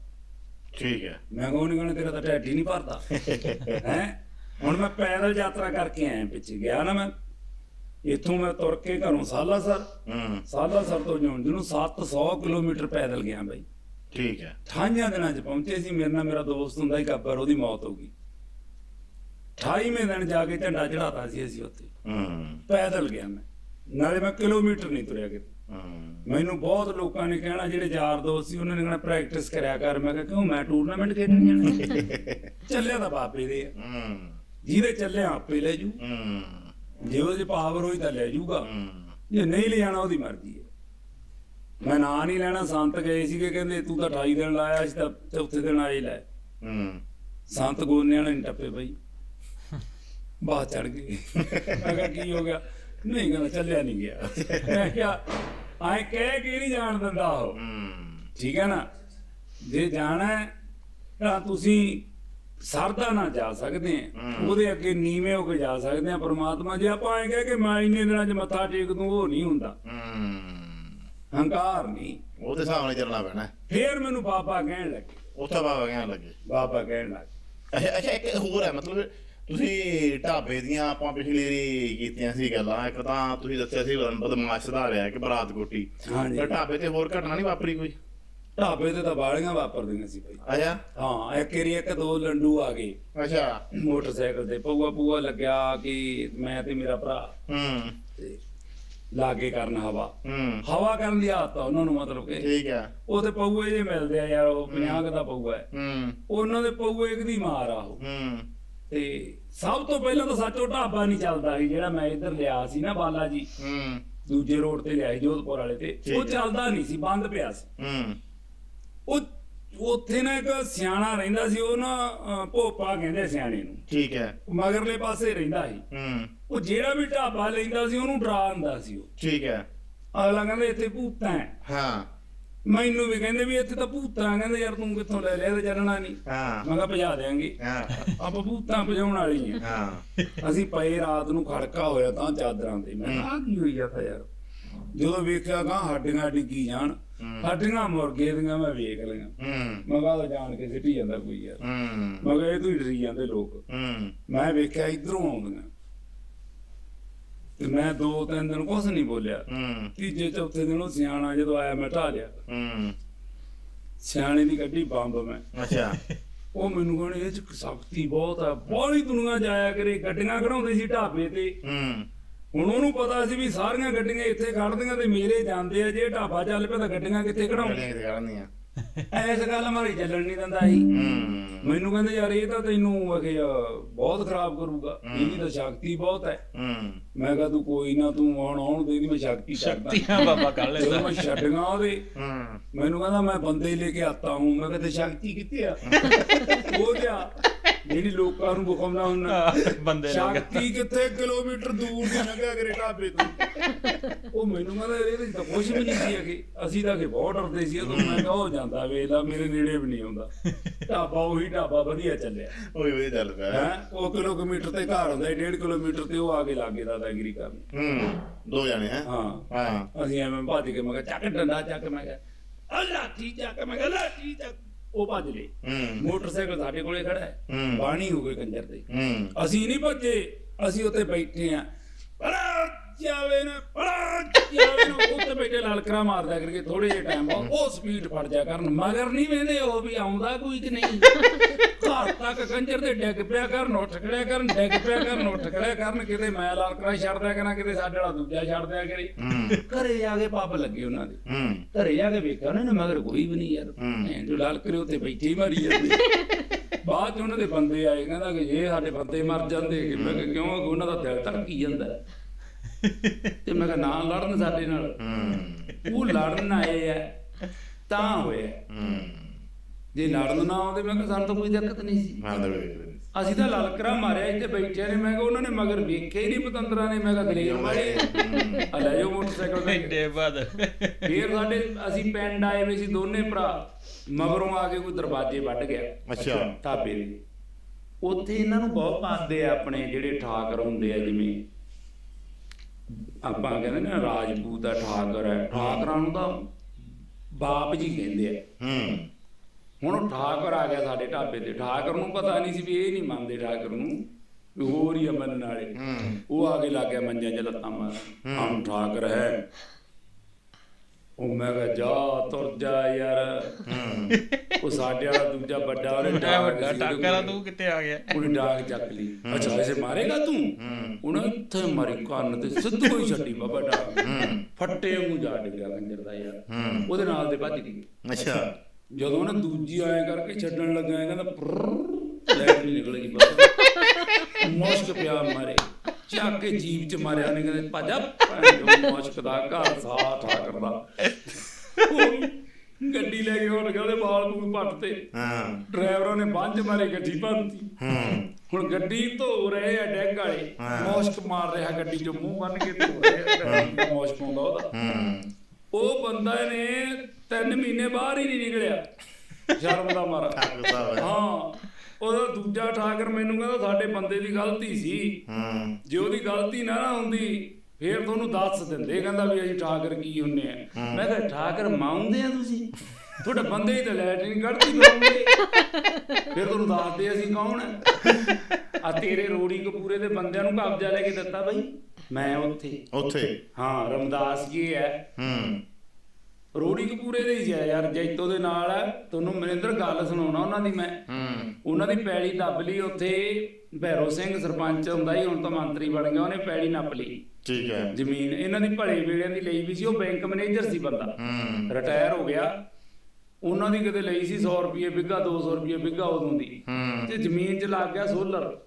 ਠੀਕ ਹੈ। ਮੈਂ ਕਹੋ ਨਹੀਂ ਕਹਿੰਦਾ ਤੇਰਾ ਤਾਂ ਢਿੱਡ ਹੀ ਨਹੀਂ ਭਰਦਾ। ਹੈ? ਹੁਣ ਮੈਂ ਪੈਦਲ ਯਾਤਰਾ ਕਰਕੇ ਆਇਆ ਪਿੱਛੇ। ਗਿਆ ਨਾ ਮੈਂ। ਇੱਥੋਂ ਮੈਂ ਤੁਰ ਕੇ ਘਰੋਂ ਸਾਲਾਸਰ। ਹੂੰ। ਸਾਲਾਸਰ ਤੋਂ ਜੌਂਜ ਨੂੰ 700 ਕਿਲੋਮੀਟਰ ਪੈਦਲ ਗਿਆ ਬਾਈ। ਠੀਕ ਹੈ। 28 ਦਿਨਾਂ 'ਚ ਪਹੁੰਚੇ ਸੀ ਮੇਰੇ ਨਾਲ ਮੇਰਾ ਦੋਸਤ ਹੁੰਦਾ ਹੀ ਗੱਬਰ ਉਹਦੀ ਮੌਤ ਹੋ ਗਈ। 28ਵੇਂ ਦਿਨ ਜਾ ਕੇ ਝੰਡਾ ਚੜਾਤਾ ਸੀ ਅਸੀਂ ਉੱਥੇ। ਹੂੰ। ਪੈਦਲ ਗਿਆ ਮੈਂ। ਨਾਲੇ ਮੈਂ ਕਿਲੋਮੀਟਰ ਨਹੀਂ ਤੁਰਿਆ ਕਿਤੇ। ਹੂੰ। ਮੈਨੂੰ ਬਹੁਤ ਲੋਕਾਂ ਨੇ ਕਹਿਣਾ ਜਿਹੜੇ ਯਾਰ ਦੋਸਤ ਸੀ ਉਹਨਾਂ ਨੇ ਕਹਿਣਾ ਪ੍ਰੈਕਟਿਸ ਕਰਿਆ ਕਰ। ਮੈਂ ਕਿਹਾ ਕਿਉਂ? ਮੈਂ ਟੂਰਨਾਮੈਂਟ ਖੇਡਣ ਜਾਣਾ ਚੱਲਿਆ ਤਾਂ ਬਾਪੇ ਦੇ ਆ। ਹੂੰ। ਜਿਹਦੇ ਚੱਲਿਆ ਆਪੇ ਲੈ ਜੂ। ਹੂੰ। ਜੇ ਉਹਦੇ ਪਾਵਰ ਹੋਈ ਤਾਂ ਲੈ ਜੂਗਾ। ਹੂੰ। ਜੇ ਨਹੀਂ ਲੈ ਜਾਣਾ ਉਹਦੀ ਮਰਜ਼ੀ ਹੈ। ਮੈਂ ਨਾਂ ਨਹੀਂ ਲੈਣਾ ਸੰਤ ਗਏ ਸੀਗੇ ਕਹਿੰਦੇ ਤੂੰ ਤਾਂ 28 ਦਿਨ ਲਾਇਆ ਸੀ ਤਾਂ ਚੌਥੇ ਦਿਨ ਆਏ ਲੈ। ਹੂੰ। ਸੰਤ ਗੋਨਿਆਂ ਨੇ ਟੱਪੇ ਬਈ। ਬਾਹਰ ਚੜ ਗਏ ਮੈਂ ਕਿਹਾ ਕੀ ਹੋ ਗਿਆ? ਨਹੀਂ ਕਹਿੰਦਾ ਚੱਲਿਆ ਨਹੀਂ ਗਿਆ। ਮੈਂ ਕਿਹਾ ਆਏ ਕਹਿ ਕੇ ਨਹੀਂ ਜਾਣ ਦਿੰਦਾ ਉਹ। ਹੂੰ। ਠੀਕ ਹੈ ਨਾ? ਜੇ ਜਾਣਾ ਤਾਂ ਤੁਸੀਂ ਸਰਦਾ ਨਾ ਜਾ ਸਕਦੇ ਆ। ਉਹਦੇ ਅੱਗੇ ਨੀਵੇਂ ਹੋ ਕੇ ਜਾ ਸਕਦੇ ਆ ਪ੍ਰਮਾਤਮਾ ਜੇ ਆਪਾਂ ਐਂ ਕਹਿ ਕੇ ਮੈਂ ਇੰਨੇ ਦਿਨਾਂ 'ਚ ਮੱਥਾ ਟੇਕ ਦੂੰ ਉਹ ਨਹੀਂ ਹੁੰਦਾ। ਹੂੰ। ਹੰਕਾਰ ਨਹੀਂ ਉਹਦੇ ਹਿਸਾਬ ਨਾਲ ਚੱਲਣਾ ਪੈਣਾ। ਫੇਰ ਮੈਨੂੰ ਬਾਬਾ ਕਹਿਣ ਲੱਗੇ। ਉੱਥੇ ਬਾਬਾ ਕਹਿਣ ਲੱਗੇ। ਬਾਬਾ ਕਹਿਣ ਲੱਗੇ। ਅੱਛਾ ਅੱਛਾ ਇੱਕ ਹੋਰ ਹੈ ਮਤਲਬ ਤੁਸੀਂ ਢਾਬੇ ਦੀਆਂ ਆਪਾਂ ਪਿਛਲੀ ਵਾਰੀ ਕੀਤੀਆਂ ਸੀ ਗੱਲਾਂ। ਇੱਕ ਤਾਂ ਤੁਸੀਂ ਦੱਸਿਆ ਸੀ ਬਦਮਾਸ਼ ਸੁਧਾਰਿਆ ਕਿ ਬਰਾਤ ਹਾਂਜੀ। ਤੇ ਢਾਬੇ ਤੇ ਹੋਰ ਘਟਨਾ ਨਹੀਂ ਵਾਪਰੀ ਕੋਈ? ਢਾਬੇ ਤੇ ਤਾਂ ਬਾਲੀਆਂ ਵਾਪਰਦੀਆਂ ਸੀ ਬਈ ਅੱਛਾ। ਹਾਂ ਇੱਕ ਏਰੀ ਇੱਕ ਦੋ ਲੰਡੂ ਆ ਗਏ। ਅੱਛਾ। ਮੋਟਰਸਾਈਕਲ ਤੇ। ਪਊਆ ਪਊਆ ਲੱਗਿਆ ਕਿ ਮੈਂ ਤੇ ਮੇਰਾ ਭਰਾ। ਹੂੰ। ਤੇ ਲਾਗੇ ਕਰਨ ਹਵਾ। ਹੂੰ। ਹਵਾ ਕਰਨ ਦੀ ਆਦਤ ਆ ਉਹਨਾਂ ਨੂੰ ਮਤਲਬ ਕਿ। ਠੀਕ ਹੈ ਉਹ ਤੇ ਪਊਏ ਜੇ ਮਿਲਦੇ ਆ ਯਾਰ ਉਹ 50 ਕੁ ਦਾ ਪਊਆ ਹੈ। ਹੂੰ। ਉਹਨਾਂ ਦੇ ਪਊਏ ਇੱਕ ਦੀ ਮਾਰ ਆ ਉਹ। ਹੂੰ। ਤੇ ਸਭ ਤੋਂ ਪਹਿਲਾਂ ਤਾਂ ਸੱਚੋ ਢਾਬਾ ਨਹੀਂ ਚੱਲਦਾ ਸੀ ਜਿਹੜਾ ਮੈਂ ਇੱਧਰ ਲਿਆ ਸੀ ਨਾ ਬਾਲਾ ਜੀ। ਹੂੰ। ਦੂਜੇ ਰੋਡ ਤੇ ਲਿਆਈ ਜੋਧਪੁਰ ਵਾਲੇ ਤੇ। ਉਹ। ਚੱਲਦਾ ਨਹੀਂ ਸੀ ਬੰਦ ਪਿਆ ਸੀ। ਹੂੰ। ਉਹ ਉੱਥੇ ਨਾ ਇੱਕ ਸਿਆਣਾ ਰਹਿੰਦਾ ਸੀ ਉਹ ਨਾ ਅਹ, ਭੋਪਾ ਕਹਿੰਦੇ ਸਿਆਣੇ ਨੂੰ। ਠੀਕ ਹੈ। ਮਗਰਲੇ ਪਾਸੇ ਰਹਿੰਦਾ ਸੀ। ਹੂੰ। ਉਹ ਜਿਹੜਾ ਵੀ ਢਾਬਾ ਲੈਂਦਾ ਸੀ ਉਹਨੂੰ ਡਰਾ ਦਿੰਦਾ ਸੀ ਉਹ। ਠੀਕ ਹੈ। ਅਗਲਾ ਕਹਿੰਦਾ ਇੱਥੇ ਭੂਤਾਂ ਹੈ। ਹਾਂ। ਮੈਨੂੰ ਵੀ ਕਹਿੰਦੇ ਵੀ ਇੱਥੇ ਤਾਂ ਭੂਤਾਂ ਕਹਿੰਦੇ ਯਾਰ ਤੂੰ ਕਿੱਥੋਂ ਲੈ ਲਿਆ ਤੇ ਚੱਲਣਾ ਨਹੀਂ ਹਾਂ। ਮੈਂ ਕਿਹਾ ਭਜਾ ਦੇਾਂਗੇ ਹਾਂ। ਆਪਾਂ ਭੂਤਾਂ ਭਜਾਉਣ ਵਾਲੀ ਆ। ਹਾਂ। ਅਸੀਂ ਪਏ ਰਾਤ ਨੂੰ ਖੜਕਾ ਹੋਇਆ ਤਾਂ ਚਾਦਰਾਂ ਤੇ। ਮੈਂ ਕਿਹਾ ਆਹ ਕੀ ਹੋਈ ਜਾਂਦਾ ਯਾਰ? ਜਦੋਂ ਵੇਖਿਆ ਕਾਂ ਹੱਡੀਆਂ ਡਿੱਗੀ ਜਾਣ। ਹੱਡੀਆਂ ਮੁਰਗੇ ਦੀਆਂ ਮੈਂ ਵੇਖ ਲਈਆਂ। ਮੈਂ ਕਿਹਾ ਜਾਣ ਕੇ ਸਿੱਟੀ ਜਾਂਦਾ ਕੋਈ ਯਾਰ। ਮੈਂ ਕਿਹਾ ਇਹ ਤੋਂ ਹੀ ਡਰੀ ਜਾਂਦੇ ਲੋਕ। ਮੈਂ ਵੇਖਿਆ ਇਧਰੋਂ ਆਉਂਦੀਆਂ। ਤੇ ਮੈਂ ਦੋ ਤਿੰਨ ਦਿਨ ਕੁਝ ਨਹੀਂ ਬੋਲਿਆ। ਤੀਜੇ ਚੌਥੇ ਦਿਨ ਉਹ ਸਿਆਣਾ ਜਦੋਂ ਆਇਆ ਮੈਂ ਢਾ ਲਿਆ ਸਿਆਣੇ ਦੀ ਗੱਡੀ ਬੰਬ ਮੈਂ। ਅੱਛਾ। ਉਹ ਮੈਨੂੰ ਕਹਿੰਦੇ ਇਹ ਚ ਸ਼ਕਤੀ ਬਹੁਤ ਆ। ਬੜੀ ਦੁਨੀਆ ਜਾਇਆ ਕਰੇ ਗੱਡੀਆਂ ਖੜਾਉਂਦੇ ਸੀ ਢਾਬੇ ਤੇ। ਹੂੰ। ਹੁਣ ਉਹਨੂੰ ਪਤਾ ਸੀ ਵੀ ਸਾਰੀਆਂ ਗੱਡੀਆਂ ਇੱਥੇ ਖੜਦੀਆਂ ਤੇ ਮੇਰੇ ਜਾਂਦੇ ਆ ਜੇ ਢਾਬਾ ਚੱਲ ਪਿਆ ਤਾਂ ਗੱਡੀਆਂ ਕਿੱਥੇ ਕਰਨੀਆਂ ਐਸ ਗੱਲ ਮਾਰੀ ਚੱਲਣ ਨਹੀਂ ਦਿੰਦਾ ਸੀ। ਹੂੰ। ਮੈਨੂੰ ਕਹਿੰਦੇ ਯਾਰ ਇਹ ਤਾਂ ਤੈਨੂੰ ਅਖੇ ਬਹੁਤ ਖਰਾਬ ਕਰੂਗਾ। ਇਹਦੀ ਤਾਂ ਸ਼ਕਤੀ ਬਹੁਤ ਹੈ। ਹੂੰ। ਮੈਂ ਕਿਹਾ ਤੂੰ ਕੋਈ ਨਾ ਤੂੰ ਆਉਣ ਆਉਣ ਦੇ ਦੀ ਮੈਂ ਸ਼ਕਤੀ ਕਰਦਾ। ਸ਼ਕਤੀਆਂ ਬਾਬਾ ਕਰ ਲੈਂਦਾ। ਮੈਂ ਛੱਡੀਆਂ ਉਹਦੇ ਹੂੰ। ਮੈਨੂੰ ਕਹਿੰਦਾ ਮੈਂ ਬੰਦੇ ਲੈ ਕੇ ਆਤਾ ਹੂੰ। ਮੈਂ ਕਹਿੰਦਾ ਸ਼ਕਤੀ ਕਿੱਥੇ ਆ? ਉਹ ਗਿਆ ਜਿਹੜੀ ਲੋਕਾਂ ਨੂੰ ਬਖਾਉਣਾ ਹੁੰਦਾ। ਬੰਦੇ ਨੇ ਸ਼ਕਤੀ ਕਿੱਥੇ? ਕਿਲੋਮੀਟਰ ਦੂਰ ਦੀ ਲੰਘਿਆ ਕਰੇ ਢਾਬੇ ਤੋਂ। ਉਹ ਮੈਨੂੰ ਕਹਿੰਦਾ ਇਹਦੇ ਤਾਂ ਕੁਝ ਵੀ ਨਹੀਂ ਸੀ ਅਗੇ ਅਸੀਂ ਤਾਂ ਕਿ ਬਹੁਤ ਡਰਦੇ ਸੀ। ਉਦੋਂ ਮੈਂ ਕਿਹਾ ਹੋ ਜਾਂਦਾ ਵੇਲਾ ਮੇਰੇ ਨੇੜੇ ਵੀ ਨਹੀਂ ਆਉਂਦਾ। ਢਾਬਾ ਉਹੀ ਢਾਬਾ ਵਧੀਆ ਚੱਲਿਆ। ਓਏ ਓਏ ਚੱਲ ਪਿਆ। ਹੈ? ਉਹ ਕਿਲੋਮੀਟਰ ਤੇ ਘਰ ਹੁੰਦਾ 1.5 ਕਿਲੋਮੀਟਰ ਤੇ ਉਹ ਆ ਕੇ ਲਾਗੇ ਦਾਦਾਗਿਰੀ ਕਰਨ। ਹੂੰ ਦੋ ਜਾਣੇ ਹੈ? ਹਾਂ। ਹਾਂ। ਅਸੀਂ ਐਵੇਂ ਭੱਜ ਕੇ ਮੈਂ ਕਿਹਾ ਚੱਕ ਡੰਡਾ ਚੱਕ ਮੈਂ ਕਿਹਾ ਆ ਲਾਠੀ ਚੱਕ ਮੈਂ ਕਿਹਾ ਲਾਠੀ ਚੱਕ ਉਹ ਭੱਜ ਲਏ ਮੋਟਰਸਾਈਕਲ ਸਾਡੇ ਕੋਲੇ ਖੜਾ ਹੈ। ਬਾਣੀ ਹੋ ਗਏ ਕੰਜਰ ਦੇ। ਅਸੀਂ ਨਹੀਂ ਭੱਜੇ ਅਸੀਂ ਉੱਥੇ ਬੈਠੇ ਆ ਬੜਾ ਜਾਵੇ ਨਾ ਬੜਾ ਜਾਵੇ ਨਾ ਉੱਥੇ ਬੈਠੇ ਲਲਕਰਾ ਮਾਰਦਾ ਕਰਕੇ ਥੋੜੇ ਜਿਹਾ ਟਾਈਮ ਬਾਅਦ ਉਹ ਸਪੀਡ ਫੜ ਜਾ ਕਰਨ। ਮਗਰ ਨਹੀਂ ਵੇਂਦੇ ਉਹ ਵੀ ਆਉਂਦਾ ਕੋਈ ਕਿ ਨਹੀਂ। ਘਰ ਤੱਕ ਕੰਜਰ ਦੇ ਡਿੱਗ ਪਿਆ ਕਰਨ ਉੱਠ ਖੜਿਆ ਕਰਨ ਡਿੱਗ ਪਿਆ ਕਰਨ ਉੱਠ ਖੜਿਆ ਕਰਨ ਕਿਤੇ ਮੈਂ ਲਲਕਰਾ ਛੱਡ ਦਿਆ ਕਰਾਂ ਕਿਤੇ ਸਾਡੇ ਵਾਲਾ ਦੂਜਾ ਛੱਡ ਦਿਆ ਕਰੇ। ਘਰੇ ਜਾ ਕੇ ਪੱਬ ਲੱਗੇ ਉਹਨਾਂ ਦੇ। ਘਰੇ ਜਾ ਕੇ ਵੇਖਿਆ ਉਹਨਾਂ ਨੇ ਮਗਰ ਕੋਈ ਵੀ ਨਹੀਂ ਯਾਰ। ਐਂ ਜੋ ਲਾਲ ਕਰੇ ਉੱਤੇ ਬੈਠੇ ਮਾਰੀ ਜਾਂਦੇ। ਬਾਅਦ ਚ ਉਹਨਾਂ ਦੇ ਬੰਦੇ ਆਏ ਕਹਿੰਦਾ ਕਿ ਜੇ ਸਾਡੇ ਬੰਦੇ ਮਰ ਜਾਂਦੇ ਕਿ ਮੈਂ ਕਿਹਾ ਕਿਉਂ ਕਿ ਉਹਨਾਂ ਦਾ ਦਿਲ ਧੜਕੀ ਜਾਂਦਾ। ਤੇ ਮੈਂ ਕਿਹਾ ਨਾ ਲੜਨ ਸਾਡੇ ਨਾਲ। ਉਹ ਲੜਨ ਆਏ ਆ ਤਾਂ ਹੋਇਆ। ਜੇ ਲੜਨ ਨਾ ਆਉਂਦੇ ਮੈਂ ਕਿਹਾ ਸਾਨੂੰ ਤਾਂ ਕੋਈ ਦਿੱਕਤ ਨਹੀਂ ਸੀ। ਹਾਂ ਦੇ ਅਸੀਂ ਤਾਂ ਲਲਕਰਾ ਮਾਰਿਆ ਇੱਥੇ ਬੈਠੇ ਨੇ ਮੈਂ ਕਿਹਾ ਉਹਨਾਂ ਨੇ ਮਗਰ ਵੇਖੇ ਹੀ ਨਹੀਂ ਪਤੰਦਰਾਂ ਨੇ ਮੈਂ ਕਿਹਾ ਗਰੇਜ ਮਾਰੇ। ਆ ਲੈ ਜਾਓ ਮੋਟਰਸਾਈਕਲ ਤੇ। ਡੇ ਬਾਅਦ। ਫੇਰ ਸਾਡੇ ਅਸੀਂ ਪਿੰਡ ਆਏ ਵੀ ਸੀ ਦੋਨੇ ਭਰਾ ਮਗਰੋਂ ਆ ਕੇ ਕੋਈ ਦਰਵਾਜ਼ੇ ਵੱਢ ਗਿਆ। ਅੱਛਾ। ਢਾਬੇ ਦੇ। ਉੱਥੇ ਇਹਨਾਂ ਨੂੰ ਬਹੁਤ ਪਾਉਂਦੇ ਆ ਆਪਣੇ ਜਿਹੜੇ ਠਾਕਰ ਹੁੰਦੇ ਆ ਜਿਵੇਂ ਆਪਾਂ ਕਹਿੰਦੇ ਨਾ ਰਾਜਪੂਤ ਆ ਠਾਕਰ ਹੈ। ਠਾਕਰਾਂ ਨੂੰ ਤਾਂ ਬਾਪ ਜੀ ਕਹਿੰਦੇ ਆ। ਹੂੰ। ਹੁਣ ਉਹ ਠਾਕਰ ਆ ਗਿਆ ਸਾਡੇ ਢਾਬੇ ਤੇ। ਠਾਕਰ ਨੂੰ ਪਤਾ ਨਹੀਂ ਸੀ ਵੀ ਇਹ ਨਹੀਂ ਮੰਨਦੇ ਠਾਕਰ ਨੂੰ ਵੀ ਹੋਰ ਹੀ ਮੰਨਣ ਵਾਲੇ। ਉਹ ਆ ਕੇ ਲੱਗ ਗਿਆ ਮੰਜਿਆਂ 'ਚ ਲੱਤਾਂ ਮਾਰਨ। ਹਮ ਠਾਕਰ ਹੈ। ਉਹ ਮੈਂ ਕਿਹਾ ਜਾ ਤੁਰ ਜਾ ਯਾਰ। ਉਹ ਸਾਡੇ ਵਾਲਾ ਦੂਜਾ ਵੱਡਾ ਉਹਨੇ ਡਾਂਗ ਟਾਕਰਾ ਕੋਲ। ਤੂੰ ਕਿੱਥੇ ਆ ਗਿਆ? ਉਹਨੇ ਡਾਂਗ ਚੱਕ ਲਈ। ਅੱਛਾ ਐਸੇ ਮਾਰੇਗਾ ਤੂੰ? ਉਹਨੇ ਇੱਥੇ ਮਾਰੀ ਕੰਨ ਤੇ ਸਿੱਧੂ ਹੀ ਛੱਡੀ ਬਾਬਾ ਡਾਂਗ ਫੱਟੇ ਮੂੰਹ ਜਾ ਡਿੱਗਿਆ ਕੰਜਰ ਦਾ ਯਾਰ। ਉਹਦੇ ਨਾਲ ਦੇ ਭੱਜ ਗਈ ਅੱਛਾ। ਜਦੋਂ ਉਹਨੇ ਦੂਜੀ ਆਏ ਕਰਕੇ ਛੱਡਣ ਲੱਗਾ ਇਹ ਕਹਿੰਦਾ ਲਾਈਟ ਨਹੀਂ ਨਿਕਲ ਗਈ ਬਸ। ਮੁਸ਼ਕ ਪਿਆ ਮਾਰੇ। ਚੱਕ ਕੇ ਜੀਪ ਚ ਮਾਰਿਆ ਨੇ ਕਹਿੰਦੇ ਭਾਜਾ ਮੁਸ਼ਕ ਦਾ ਘਰ ਸਾ ਠਾਕਰ ਦਾ ਗੱਡੀ ਲੈ ਕੇ ਹੁਣ ਕਹਿੰਦੇ ਬਾਲ ਨੂੰ ਪੱਟ ਤੇ। ਹਾਂ। ਡਰਾਈਵਰਾਂ ਨੇ ਬੰਜ ਮਾਰੇ ਗੱਡੀ ਭੰਨਤੀ ਹੂੰ। ਹੁਣ ਗੱਡੀ ਧੋ ਰਹੇ ਆ ਡੈਗ ਵਾਲੇ। ਮੁਸ਼ਕ ਮਾਰ ਰਿਹਾ ਗੱਡੀ ਚੋਂ ਮੂੰਹ ਬੰਨ ਕੇ ਧੋ ਰਹੇ ਆ। ਮੁਸ਼ਕ ਆਉਂਦਾ ਉਹਦਾ। ਹੂੰ। ਉਹ ਬੰਦਾ ਨੇ ਤਿੰਨ ਮਹੀਨੇ ਬਾਹਰ ਹੀ ਨਹੀਂ ਨਿਕਲਿਆ। ਸ਼ਰਮ ਦਾ ਮਾਰਾ। ਹੈ। ਉਹਦਾ ਦੂਜਾ ਠਾਕਰ ਮੈਨੂੰ ਕਹਿੰਦਾ ਸਾਡੇ ਬੰਦੇ ਦੀ ਗਲਤੀ ਸੀ। ਹੂੰ। ਜੇ ਉਹਦੀ ਗਲਤੀ ਨਾ ਨਾ ਹੁੰਦੀ ਫੇਰ ਤੁਹਾਨੂੰ ਦੱਸ ਦਿੰਦੇ। ਕਹਿੰਦਾ ਵੀ ਅਸੀਂ ਠਾਕਰ ਕੀ ਹੁੰਨੇ ਆ। ਮੈਂ ਕਿਹਾ ਠਾਕਰ ਮਾਉਂਦੇ ਆ ਤੁਸੀਂ? ਤੁਹਾਡੇ ਬੰਦੇ ਹੀ ਤਾਂ ਲੈਟਰਿਨ ਕੱਢਦੀ ਮਾਉਂਦੇ। ਫਿਰ ਤੁਹਾਨੂੰ ਦੱਸਦੇ ਅਸੀਂ ਕੌਣ ਆ? ਆ ਤੇਰੇ ਰੋੜੀ ਕਪੂਰੇ ਦੇ ਬੰਦਿਆਂ ਨੂੰ ਕਬਜ਼ਾ ਲੈ ਕੇ ਦਿੱਤਾ ਬਈ। ਮੈਂ ਉੱਥੇ। ਉੱਥੇ। ਹਾਂ ਰਮਦਾਸ ਜੀ ਹੈ। ਹੂੰ। ਰੋੜੀ ਕਪੂਰੇ ਦੇ ਹੀ ਯਾਰ ਜੈਤੋ ਦੇ ਨਾਲ ਹੈ ਤੁਹਾਨੂੰ ਮਨਿੰਦਰ ਗੱਲ ਸੁਣਾਉਣਾ ਉਹਨਾਂ ਦੀ ਮੈਂ। ਹੂੰ। ਉਹਨਾਂ ਦੀ ਪੈਲੀ ਦੱਬ ਲਈ ਉੱਥੇ ਭੈਰੋ ਸਿੰਘ ਸਰਪੰਚ ਹੁੰਦਾ ਹੀ ਹੁਣ ਤਾਂ ਮੰਤਰੀ ਬਣ ਗਿਆ ਉਹਨੇ ਪੈਲੀ ਨੱਪ ਲਈ। ਠੀਕ ਹੈ। ਜ਼ਮੀਨ ਇਹਨਾਂ ਦੀ ਭਲੇ ਵੇਲਿਆਂ ਦੀ ਲਈ ਵੀ ਸੀ ਉਹ ਬੈਂਕ ਮੈਨੇਜਰ ਸੀ ਬੰਦਾ। ਹੂੰ। ਰਿਟਾਇਰ ਹੋ ਗਿਆ। ਉਹਨਾਂ ਦੀ ਕਿਤੇ ਲਈ ਸੀ 100 ਰੁਪਏ ਬਿੱਗਾ 200 ਰੁਪਏ ਬਿੱਗਾ ਉਦੋਂ ਦੀ। ਤੇ ਜ਼ਮੀਨ 'ਚ ਲੱਗ ਗਿਆ ਸੋਲਰ।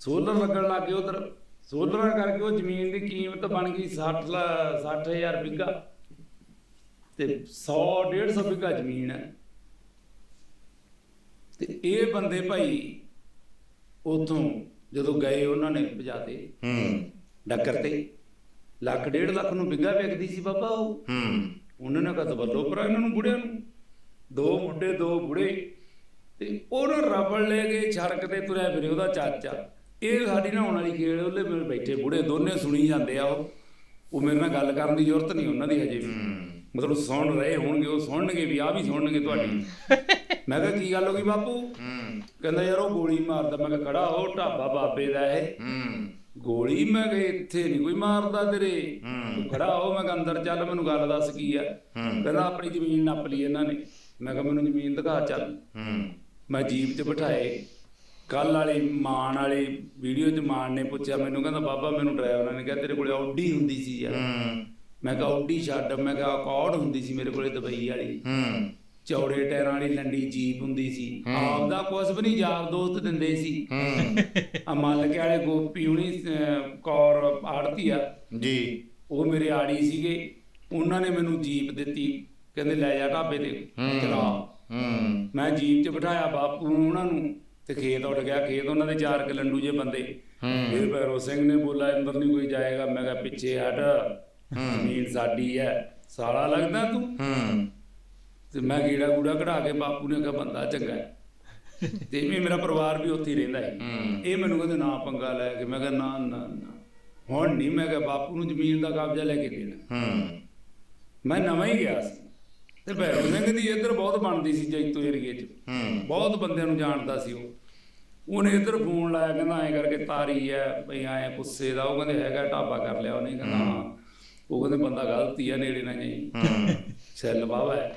ਸੋਲਰ ਲੱਗਣ ਲੱਗ ਗਏ ਉਧਰ। ਸੋਲਰਾਂ ਕਰਕੇ ਉਹ ਜ਼ਮੀਨ ਦੀ ਕੀਮਤ ਬਣ ਗਈ 60 ਲਾ 60000 ਬਿੱਗਾ। ਤੇ 100 150 ਬਿੱਗਾ ਜ਼ਮੀਨ ਹੈ। ਤੇ ਇਹ ਬੰਦੇ ਭਾਈ ਉਥੋਂ ਜਦੋਂ ਗਏ ਉਹਨਾਂ ਨੇ ਭਜਾਤੇ ਹੂੰ। ਡੱਕਰ ਤੇ। ਲੱਖ ਡੇਢ ਲੱਖ ਨੂੰ ਬਿੱਗਾ ਵਿਕਦੀ ਸੀ ਬਾਬਾ ਉਹ। ਹੂੰ। ਉਹਨਾਂ ਨੇ ਕਹਤਾ ਬੱਲੋ ਪਰ ਇਹਨਾਂ ਨੂੰ ਬੁੜਿਆਂ ਨੂੰ। ਦੋ ਮੁੰਡੇ ਦੋ ਬੁੜੇ। ਤੇ ਉਹਨੂੰ ਰਬੜ ਲੈ ਕੇ ਛੜਕ ਤੇ ਤੁਰਿਆ ਫਿਰੇ ਉਹਦਾ ਚਾਚਾ। ਇਹ ਸਾਡੀ ਨਾ ਆਉਣ ਵਾਲੀ ਖੇਡ ਉਹਲੇ ਮੇਰੇ ਬੈਠੇ ਬੁੜੇ ਦੋਨੇ ਸੁਣੀ ਜਾਂਦੇ ਆ ਉਹ। ਉਹ ਮੇਰੇ ਨਾਲ ਗੱਲ ਕਰਨ ਦੀ ਜ਼ਰੂਰਤ ਨਹੀਂ ਉਹਨਾਂ ਦੀ ਹਜੇ ਵੀ। ਮਤਲਬ ਸੁਣ ਰਹੇ ਹੋਣਗੇ ਉਹ ਸੁਣਨਗੇ ਵੀ ਆ ਵੀ ਸੁਣਨਗੇ ਤੁਹਾਡੀ। ਮੈਂ ਕਿਹਾ ਕੀ ਗੱਲ ਹੋ ਗਈ ਬਾਪੂ? ਕਹਿੰਦਾ ਯਾਰ ਉਹ ਗੋਲੀ ਮਾਰਦਾ। ਮੈਂ ਕਿਹਾ ਖੜਾ ਹੋ ਢਾਬਾ ਬਾਬੇ ਦਾ ਇਹ। ਹੂੰ। ਗੋਲੀ ਮੈਂ ਕਿਹਾ ਇੱਥੇ ਨਹੀਂ ਕੋਈ ਮਾਰਦਾ ਤੇਰੇ। ਤੂੰ ਖੜਾ ਹੋ ਮੈਂ ਅੰਦਰ ਚੱਲ ਮੈਨੂੰ ਗੱਲ ਦੱਸ ਕੀ ਆ। ਕਹਿੰਦਾ ਆਪਣੀ ਜ਼ਮੀਨ ਨੱਪ ਲਈ ਇਹਨਾਂ ਨੇ। ਮੈਂ ਕਿਹਾ ਮੈਨੂੰ ਜ਼ਮੀਨ ਦਿਖਾ ਚੱਲ। ਮੈਂ ਜੀਪ 'ਚ ਬਿਠਾਏ। ਕੱਲ ਵਾਲੀ ਮਾਨ ਵਾਲੀ ਵੀਡੀਓ 'ਚ ਮਾਨ ਨੇ ਪੁੱਛਿਆ ਮੈਨੂੰ ਕਹਿੰਦਾ ਬਾਬਾ ਮੈਨੂੰ ਡਰਾਈਵਰਾਂ ਨੇ ਕਿਹਾ ਤੇਰੇ ਕੋਲੇ ਆਡੀ ਹੁੰਦੀ ਸੀ ਯਾਰ। ਮੈਂ ਕਿਹਾ ਆਡੀ ਛੱਡ। ਮੈਂ ਕਿਹਾ ਅਕੌਰਡ ਹੁੰਦੀ ਸੀ ਮੇਰੇ ਕੋਲੇ ਦੁਬਈ ਵਾਲੀ। ਹੂੰ। ਚੌੜੇ ਟਾਇਰਾਂ ਵਾਲੀ ਲੰਡੀ ਜੀਪ ਹੁੰਦੀ ਸੀ। ਆਪਦਾ ਕੁਛ ਵੀ ਨਹੀਂ ਯਾਰ ਦੋਸਤ ਦਿੰਦੇ ਸੀ। ਹੂੰ। ਆ ਮੱਲ ਕੇ ਵਾਲੇ ਗੋਪੀ ਹੁਣੀ ਕੌਰ ਆੜਤੀ ਆ। ਜੀ। ਉਹ ਮੇਰੇ ਆੜੀ ਸੀਗੇ। ਉਹਨਾਂ ਨੇ ਮੈਨੂੰ ਜੀਪ ਦਿੱਤੀ। ਕਹਿੰਦੇ ਲੈ ਜਾ ਢਾਬੇ ਤੇ ਚਲਾ। ਹੂੰ। ਮੈਂ ਜੀਪ 'ਚ ਬਿਠਾਇਆ ਬਾਪੂ ਉਹਨਾਂ ਨੂੰ। ਤੇ ਖੇਤ ਉੱਡ ਗਿਆ। ਖੇਤ ਉਹਨਾਂ ਦੇ ਚਾਰ ਕਿ ਲੰਡੂ ਜੇ ਬੰਦੇ। ਫਿਰ ਭੈਰੋ ਸਿੰਘ ਨੇ ਬੋਲਾ ਅੰਦਰ ਨਹੀਂ ਕੋਈ ਜਾਏਗਾ। ਮੈਂ ਕਿਹਾ ਪਿੱਛੇ ਹਟ। ਜ਼ਮੀਨ ਸਾਡੀ ਹੈ। ਸਾਲਾ ਲੱਗਦਾ ਤੂੰ? ਤੇ ਮੈਂ ਗੀੜਾ ਗੂੜਾ ਕਢਾ ਕੇ ਬਾਪੂ ਨੇ ਕਿਹਾ ਬੰਦਾ ਚੰਗਾ ਹੈ। ਤੇ ਵੀ ਮੇਰਾ ਪਰਿਵਾਰ ਵੀ ਉੱਥੇ ਹੀ ਰਹਿੰਦਾ ਹੈ। ਇਹ ਮੈਨੂੰ ਕਹਿੰਦੇ ਨਾ ਪੰਗਾ ਲੈ ਕੇ। ਮੈਂ ਕਿਹਾ ਨਾ ਨਾ ਨਾ। ਹੁਣ ਨਹੀਂ ਮੈਂ ਕਿਹਾ ਬਾਪੂ ਨੂੰ ਜ਼ਮੀਨ ਦਾ ਕਬਜ਼ਾ ਲੈ ਕੇ ਦੇਣਾ। ਮੈਂ ਨਵਾਂ ਹੀ ਗਿਆ ਸੀ। ਤੇ ਭੈਰੋ ਸਿੰਘ ਦੀ ਇੱਧਰ ਬਹੁਤ ਬਣਦੀ ਸੀ ਜੈਤੋ ਏਰੀਏ 'ਚ। ਬਹੁਤ ਬੰਦਿਆਂ ਨੂੰ ਜਾਣਦਾ ਸੀ ਉਹ। ਉਹਨੇ ਇੱਧਰ ਫੋਨ ਲਾਇਆ ਕਹਿੰਦਾ ਐਂ ਕਰਕੇ ਤਾਰੀ ਹੈ ਭਈ ਐਂ ਗੁੱਸੇ ਦਾ ਉਹ ਕਹਿੰਦੇ ਹੈਗਾ ਢਾਬਾ ਕਰ ਲਿਆ ਉਹਨੇ ਕਹਿੰਦਾ ਹਾਂ। ਉਹ ਕਹਿੰਦੇ ਬੰਦਾ ਗਲਤੀ ਆ ਨੇੜੇ ਨਾ ਜਾਈ। ਹੂੰ। ਸੈੱਲ ਬਾਵਾ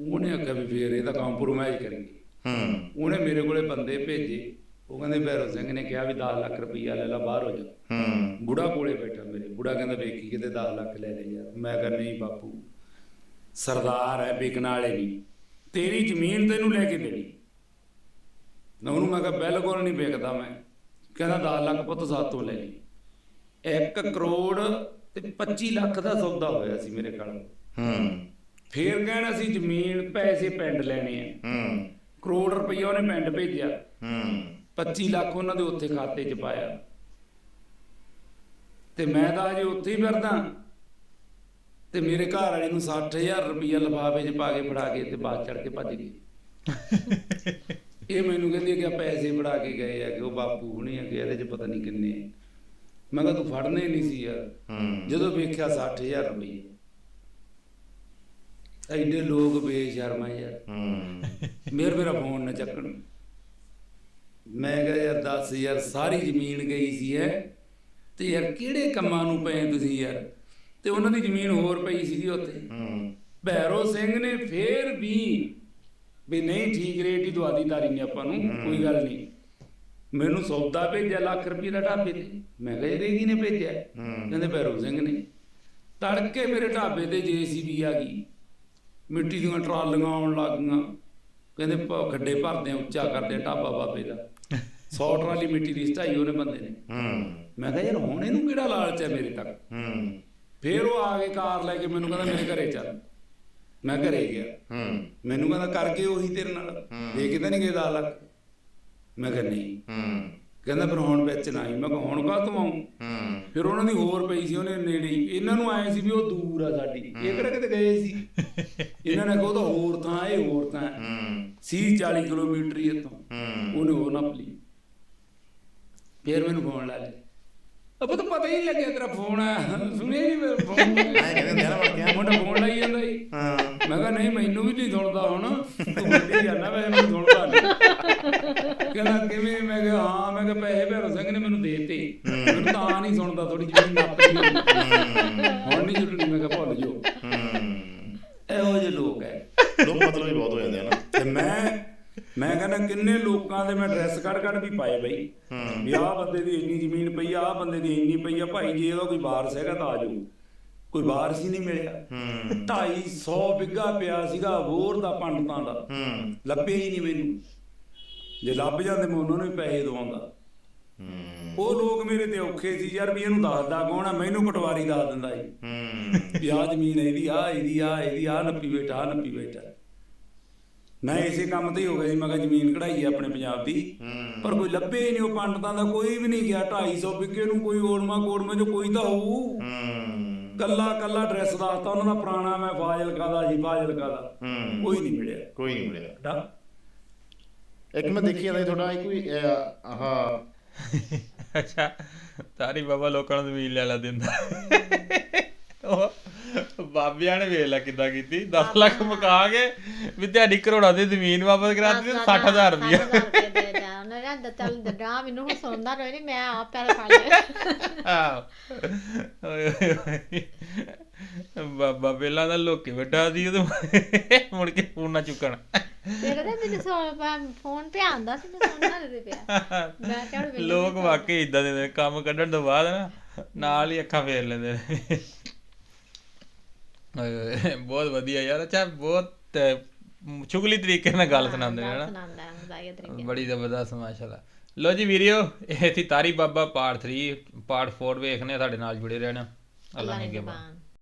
ਉਹਨੇ ਆਖਿਆ ਵੀ ਫੇਰ ਇਹ ਤਾਂ ਕੰਪਰੋਮਾਈਜ਼ ਕਰਾਂਗੇ। ਹੂੰ। ਉਹਨੇ ਮੇਰੇ ਕੋਲੇ ਬੰਦੇ ਭੇਜੇ। ਉਹ ਕਹਿੰਦੇ ਭੈਰੋ ਸਿੰਘ ਨੇ ਕਿਹਾ ਵੀ 10 ਲੱਖ ਰੁਪਈਆ ਲੈ ਲਾ ਬਾਹਰ ਹੋ ਜਾ। ਹੂੰ। ਬੁੜਾ ਕੋਲੇ ਬੈਠਾ ਮੇਰੇ ਬੁੜਾ ਕਹਿੰਦਾ ਵੇਖੀ ਕਿਤੇ 10 ਲੱਖ ਲੈ ਲੈ ਯਾਰ। ਮੈਂ ਕਹਿੰਦਾ ਨਹੀਂ ਬਾਪੂ ਸਰਦਾਰ ਹੈ ਵਿਕਣ ਵਾਲੇ ਨਹੀਂ। ਤੇਰੀ ਜ਼ਮੀਨ ਤੈਨੂੰ ਲੈ ਕੇ ਦੇਣੀ। ਨਾ ਉਹਨੂੰ ਮੈਂ ਕਿਹਾ ਬਿਲਕੁਲ ਨਹੀਂ ਵੇਚਦਾ ਮੈਂ। ਕਹਿੰਦਾ 10 ਲੱਖ ਪੁੱਤ ਸਾਤੋਂ ਲੈ ਲਈ। 1 ਕਰੋੜ ਤੇ 25 ਲੱਖ ਦਾ ਸੌਦਾ ਹੋਇਆ ਸੀ ਮੇਰੇ ਕੋਲ। ਹੂੰ। ਫੇਰ ਕਹਿਣਾ ਸੀ ਜ਼ਮੀਨ ਪੈਸੇ ਪਿੰਡ ਲੈਣੇ ਆ। ਹੂੰ। ਕਰੋੜ ਰੁਪਈਆ ਉਹਨੇ ਪਿੰਡ ਭੇਜਿਆ। ਹੂੰ। 25 ਲੱਖ ਉਹਨਾਂ ਦੇ ਉੱਥੇ ਖਾਤੇ 'ਚ ਪਾਇਆ। ਤੇ ਮੈਂ ਤਾਂ ਅਜੇ ਉੱਥੇ ਹੀ ਫਿਰਦਾ। ਤੇ ਮੇਰੇ ਘਰ ਵਾਲੇ ਨੂੰ 60000 ਰੁਪਈਆ ਲਿਫਾਫੇ 'ਚ ਪਾ ਕੇ ਫੜਾ ਕੇ ਤੇ ਬਾਅਦ ਚੜ ਕੇ ਭੱਜ ਗਈ ਇਹ ਮੈਨੂੰ ਕਹਿੰਦੀ ਕਿ ਆ ਪੈਸੇ ਫੜਾ ਕੇ ਗਏ ਆ ਕਿ ਉਹ ਬਾਪੂ ਹੁਣੇ ਆ ਕਿ ਇਹਦੇ 'ਚ ਪਤਾ ਨਹੀਂ ਕਿੰਨੇ ਆ। ਮੈਂ ਕਿਹਾ ਤੂੰ ਫੜਨੇ ਨਹੀਂ ਸੀ ਯਾਰ। ਹੂੰ। ਜਦੋਂ ਵੇਖਿਆ 60000 ਰੁਪਏ ਐਡੇ ਲੋਕ ਬੇਸ਼ਰਮ ਆ ਯਾਰ। ਹੂੰ। ਮੇਰ ਮੇਰਾ ਫੋਨ ਨਾ ਚੱਕਣ। ਮੈਂ ਕਿਹਾ ਯਾਰ ਦੱਸ ਯਾਰ ਸਾਰੀ ਜ਼ਮੀਨ ਗਈ ਸੀ ਐ। ਤੇ ਯਾਰ ਕਿਹੜੇ ਕੰਮਾਂ ਨੂੰ ਪਏ ਤੁਸੀਂ ਯਾਰ? ਤੇ ਉਹਨਾਂ ਦੀ ਜ਼ਮੀਨ ਹੋਰ ਪਈ ਸੀਗੀ ਉੱਥੇ। ਹੂੰ। ਭੈਰੋ ਸਿੰਘ ਨੇ ਫੇਰ ਵੀ ਵੀ ਨਹੀਂ ਠੀਕ ਰੇਟ ਹੀ ਦਵਾਦੀ ਤਾਰੀ ਨੇ ਆਪਾਂ ਨੂੰ ਕੋਈ ਗੱਲ ਨਹੀਂ। ਮੈਨੂੰ ਸੌਦਾ ਭੇਜਿਆ ਲੱਖ ਰੁਪਏ ਦਾ ਢਾਬੇ ਤੇ। ਮੈਂ ਕਿਹਾ ਇਹਦੇ ਕੀ ਨੇ ਭੇਜਿਆ। ਕਹਿੰਦੇ ਭੈਰੋ ਸਿੰਘ ਨੇ। ਤੜਕੇ ਮੇਰੇ ਢਾਬੇ ਤੇ ਜੀਸੀਬੀ ਆ ਗਈ। ਮਿੱਟੀ ਦੀਆਂ ਟਰਾਲੀਆਂ ਆਉਣ ਲੱਗ ਗਈਆਂ। ਕਹਿੰਦੇ ਖੱਡੇ ਭਰਦੇ ਆ ਉੱਚਾ ਕਰਦੇ ਢਾਬਾ ਬਾਬੇ ਦਾ। 100 ਟਰਾਲੀ ਮਿੱਟੀ ਦੀ ਸਟਾਈ ਉਹਨੇ ਬੰਦੇ ਨੇ। ਹੂੰ। ਮੈਂ ਕਿਹਾ ਯਾਰ ਹੁਣ ਇਹਨੂੰ ਕਿਹੜਾ ਲਾਲਚ ਹੈ ਮੇਰੇ ਤੱਕ? ਹੂੰ। ਫੇਰ ਉਹ ਆ ਕੇ ਕਾਰ ਲੈ ਕੇ ਮੈਨੂੰ ਕਹਿੰਦਾ ਮੇਰੇ ਘਰੇ ਚੱਲ। ਮੈਂ ਘਰੇ ਗਿਆ। ਹੂੰ। ਮੈਨੂੰ ਕਹਿੰਦਾ ਕਰਕੇ ਉਹੀ ਤੇਰੇ ਨਾਲ। ਦੇ ਕੇ ਤਾਂ ਨਹੀਂ ਗਏ 10 ਲੱਖ? ਮੈਂ ਕਿਹਾ ਨਹੀਂ। ਹੂੰ। ਕਹਿੰਦਾ ਫਿਰ ਹੁਣ ਵਿੱਚ ਨਾ ਆਈ। ਮੈਂ ਕਿਹਾ ਹੁਣ ਕਾਹ ਤੋਂ ਆਉਂ ਹੂੰ। ਫਿਰ ਉਹਨਾਂ ਦੀ ਹੋਰ ਪਈ ਸੀ ਉਹਨੇ ਨੇੜੇ ਹੀ। ਇਹਨਾਂ ਨੂੰ ਆਏ ਸੀ ਵੀ ਉਹ ਦੂਰ ਆ ਸਾਡੀ। ਇਹ ਕਿਹੜਾ ਕਿਤੇ ਗਏ ਸੀ? ਇਹਨਾਂ ਨੇ ਕਿਹਾ ਤਾਂ ਹੋਰ ਥਾਂ ਇਹ ਹੋਰ ਥਾਂ ਹੂੰ। ਸੀ 40 ਕਿਲੋਮੀਟਰ ਹੀ ਇੱਥੋਂ। ਹੂੰ। ਉਹਨੇ ਉਹ ਨੱਪ ਲਈ ਫਿਰ ਮੈਨੂੰ ਫੋਨ ਲਾ ਲਿਆ। ਅਬ ਤਾਂ ਪਤਾ ਹੀ ਨਹੀਂ ਲੱਗਿਆ ਤੇਰਾ ਫੋਨ ਆਇਆ ਸੁਣਿਆ ਨਹੀਂ ਮੇਰਾ ਫੋਨ। ਐਂ ਕਹਿੰਦੇ ਹੁੰਦੇ ਆ ਨਾ ਮੁੜ ਕੇ। ਮੁੰਡਾ ਫੋਨ ਲਾਈ ਜਾਂਦਾ ਸੀ ਹਾਂ ਮੈਂ ਕਿਹਾ ਨਹੀਂ ਮੈਨੂੰ ਵੀ ਨਹੀਂ ਸੁਣਦਾ ਹੁਣ ਤੂੰ ਬੋਲੀ ਜਾਂਦਾ ਵੈਸੇ ਮੈਨੂੰ ਸੁਣਦਾ ਨਹੀਂ ਕਹਿੰਦਾ ਕਿਵੇਂ ਮੈਂ ਕਿਹਾ ਹਾਂ ਮੈਂ ਕਿਹਾ ਪੈਸੇ ਭੈਰੋ ਸਿੰਘ ਨੇ ਮੈਨੂੰ ਦੇਤੇ ਮੈਨੂੰ ਤਾਂ ਨਹੀਂ ਸੁਣਦਾ ਥੋੜੀ ਜਿਹੀ ਨੱਪਦੀ ਹੋਈ ਹੁਣ ਨਹੀਂ ਜ਼ਰੂਰੀ ਮੈਂ ਕਿਹਾ ਭੁੱਲ ਜਾਓ ਹੂੰ ਇਹੋ ਜਿਹੇ ਲੋਕ ਹੈ ਲੋਕ ਮਤਲਬ ਵੀ ਬਹੁਤ ਹੋ ਜਾਂਦੇ ਆ ਨਾ ਤੇ ਮੈਂ ਮੈਂ ਕਹਿੰਦਾ ਕਿੰਨੇ ਲੋਕਾਂ ਦੇ ਮੈਂ ਡਰੈਸ ਕੱਢ ਕੱਢ ਵੀ ਪਾਏ ਬਈ। ਵੀ ਆਹ ਬੰਦੇ ਦੀ ਇੰਨੀ ਜ਼ਮੀਨ ਪਈ ਆ ਆਹ ਬੰਦੇ ਦੀ ਇੰਨੀ ਪਈ ਆ। ਭਾਈ ਜੇ ਇਹਦਾ ਕੋਈ ਵਾਰਸ ਹੈਗਾ ਤਾਂ ਆ ਜਾਓ ਕੋਈ ਵਾਰਸ ਹੀ ਨਹੀਂ ਮਿਲਿਆ। ਹੂੰ। 250 ਬਿੱਗਾ ਪਿਆ ਸੀਗਾ ਹੋਰ ਦਾ ਪੰਡਤਾਂ ਦਾ। ਲੱਭੇ ਹੀ ਨਹੀਂ ਮੈਨੂੰ। ਜੇ ਲੱਭ ਜਾਂਦੇ ਮੈਂ ਉਹਨਾਂ ਨੂੰ ਵੀ ਪੈਸੇ ਦਵਾਉਂਦਾ। ਉਹ ਲੋਕ ਮੇਰੇ ਤੇ ਔਖੇ ਸੀ ਯਾਰ ਵੀ ਇਹਨੂੰ ਦੱਸਦਾ ਕੌਣ ਆ? ਮੈਨੂੰ ਪਟਵਾਰੀ ਦੱਸ ਦਿੰਦਾ ਹੂੰ। ਵੀ ਆਹ ਜ਼ਮੀਨ ਇਹਦੀ ਆ ਇਹਦੀ ਆ ਇਹਦੀ ਆ ਨੱਪੀ ਆ ਨੱਪੀ ਬੈਠਾ। ਮੈਂ ਇਸੇ ਕੰਮ ਤੇ ਹੀ ਹੋ ਗਿਆ ਜੀ ਮੈਂ ਕਿਹਾ ਜ਼ਮੀਨ ਕਢਾਈ ਆਪਣੇ ਪੰਜਾਬ ਦੀ। ਪਰ ਕੋਈ ਲੱਭੇ ਹੀ ਨਹੀਂ ਉਹ ਪੰਡਤਾਂ ਦਾ ਕੋਈ ਵੀ ਨਹੀਂ ਗਿਆ 250 ਵਿਗੇ ਨੂੰ ਕੋਈ ਓੜਮਾ ਕੋੜਮਾ ਜੋ ਕੋਈ ਤਾਂ ਹੋਊ। ਕੱਲਾ ਕੱਲਾ ਡਰੈਸ ਦੱਸਤਾ ਉਹਨਾਂ ਦਾ ਪੁਰਾਣਾ ਮੈਂ ਫਾਜ਼ਿਲਕਾ ਦਾ ਜੀ ਫਾਜ਼ਿਲਕਾ ਦਾ। ਕੋਈ ਨਹੀਂ ਮਿਲਿਆ। ਕੋਈ ਨਹੀਂ ਮਿਲਿਆ। ਡਾ ਇੱਕ ਮੈਂ ਦੇਖੀ ਜਾਂਦਾ ਸੀ ਤੁਹਾਡਾ ਇੱਕ ਵੀ ਅਹ, ਆਹ। ਅੱਛਾ ਤਾਰੀ ਬਾਬਾ ਲੋਕਾਂ ਨੂੰ ਜ਼ਮੀਨ ਲੈ ਲਾ ਦਿੰਦਾ। ਉਹ ਬਾਬਿਆਂ ਨੇ ਵੇਖ ਲੈ ਕਿੱਦਾਂ ਕੀਤੀ। 10 ਲੱਖ ਮੁਕਾ ਕੇ ਵੀ ਤੁਹਾਡੀ ਕਰੋੜਾਂ ਦੀ ਜ਼ਮੀਨ ਵਾਪਸ ਕਰਾ ਦਿੱਤੀ 60000 ਰੁਪਇਆ 60000 ਰੁਪਏ ਦੇ ਜਾ ਉਹਨਾਂ ਨੇ ਚੱਲ ਦਡਾ ਮੈਨੂੰ ਹੁਣ ਸੁਣਦਾ ਰਹੇ ਨਹੀਂ ਮੈਂ ਆਪ ਪੈਸੇ ਫੜ ਹੋਏ। ਬਾਬਾ ਪਹਿਲਾਂ ਦਾ ਲੋਕੇ ਵੱਡਾ ਸੀ ਉਹਦੇ ਮੁੜ ਕੇ ਫੋਨ ਨਾ ਚੁੱਕਣ। ਤੇ ਕਹਿੰਦੇ ਮੈਨੂੰ ਸੁਣ ਫੋਨ ਤੇ ਆਂਦਾ ਸੀ ਮੈਂ ਸੁਣਦਾ ਨਹੀਂ ਪਿਆ। ਮੈਂ ਕਿਹਾ ਲੋਕ ਵਾਕਈ ਇਦਾਂ ਦੇ ਕੰਮ ਕੱਢਣ ਤੋਂ ਬਾਅਦ ਨਾ ਨਾਲ ਹੀ ਅੱਖਾਂ ਫੇਰ ਲੈਂਦੇ ਨੇ। ਬਹੁਤ ਵਧੀਆ ਯਾਰ। ਅੱਛਾ ਬਹੁਤ ਚੁਗਲੀ ਤਰੀਕੇ ਨਾਲ ਗੱਲ ਸੁਣਾਉਂਦੇ ਨੇ ਨਾ ਸੁਣਾਉਂਦਾ ਹੈ ਮਜ਼ਾਇਆ ਤਰੀਕੇ ਬੜੀ ਜ਼ਬਰਦਸਤ ਮਾਸ਼ਾਅੱਲਾ। ਲੋ ਜੀ ਵੀਰਿਓ ਇਹ ਸੀ ਤਾਰੀ ਬਾਬਾ ਪਾਰਟ 3 ਪਾਰਟ 4 ਵੇਖਨੇ ਸਾਡੇ ਨਾਲ ਜੁੜੇ ਰਹਿਣਾ। ਅੱਲਾ ਨੇ ਕਿਰਪਾ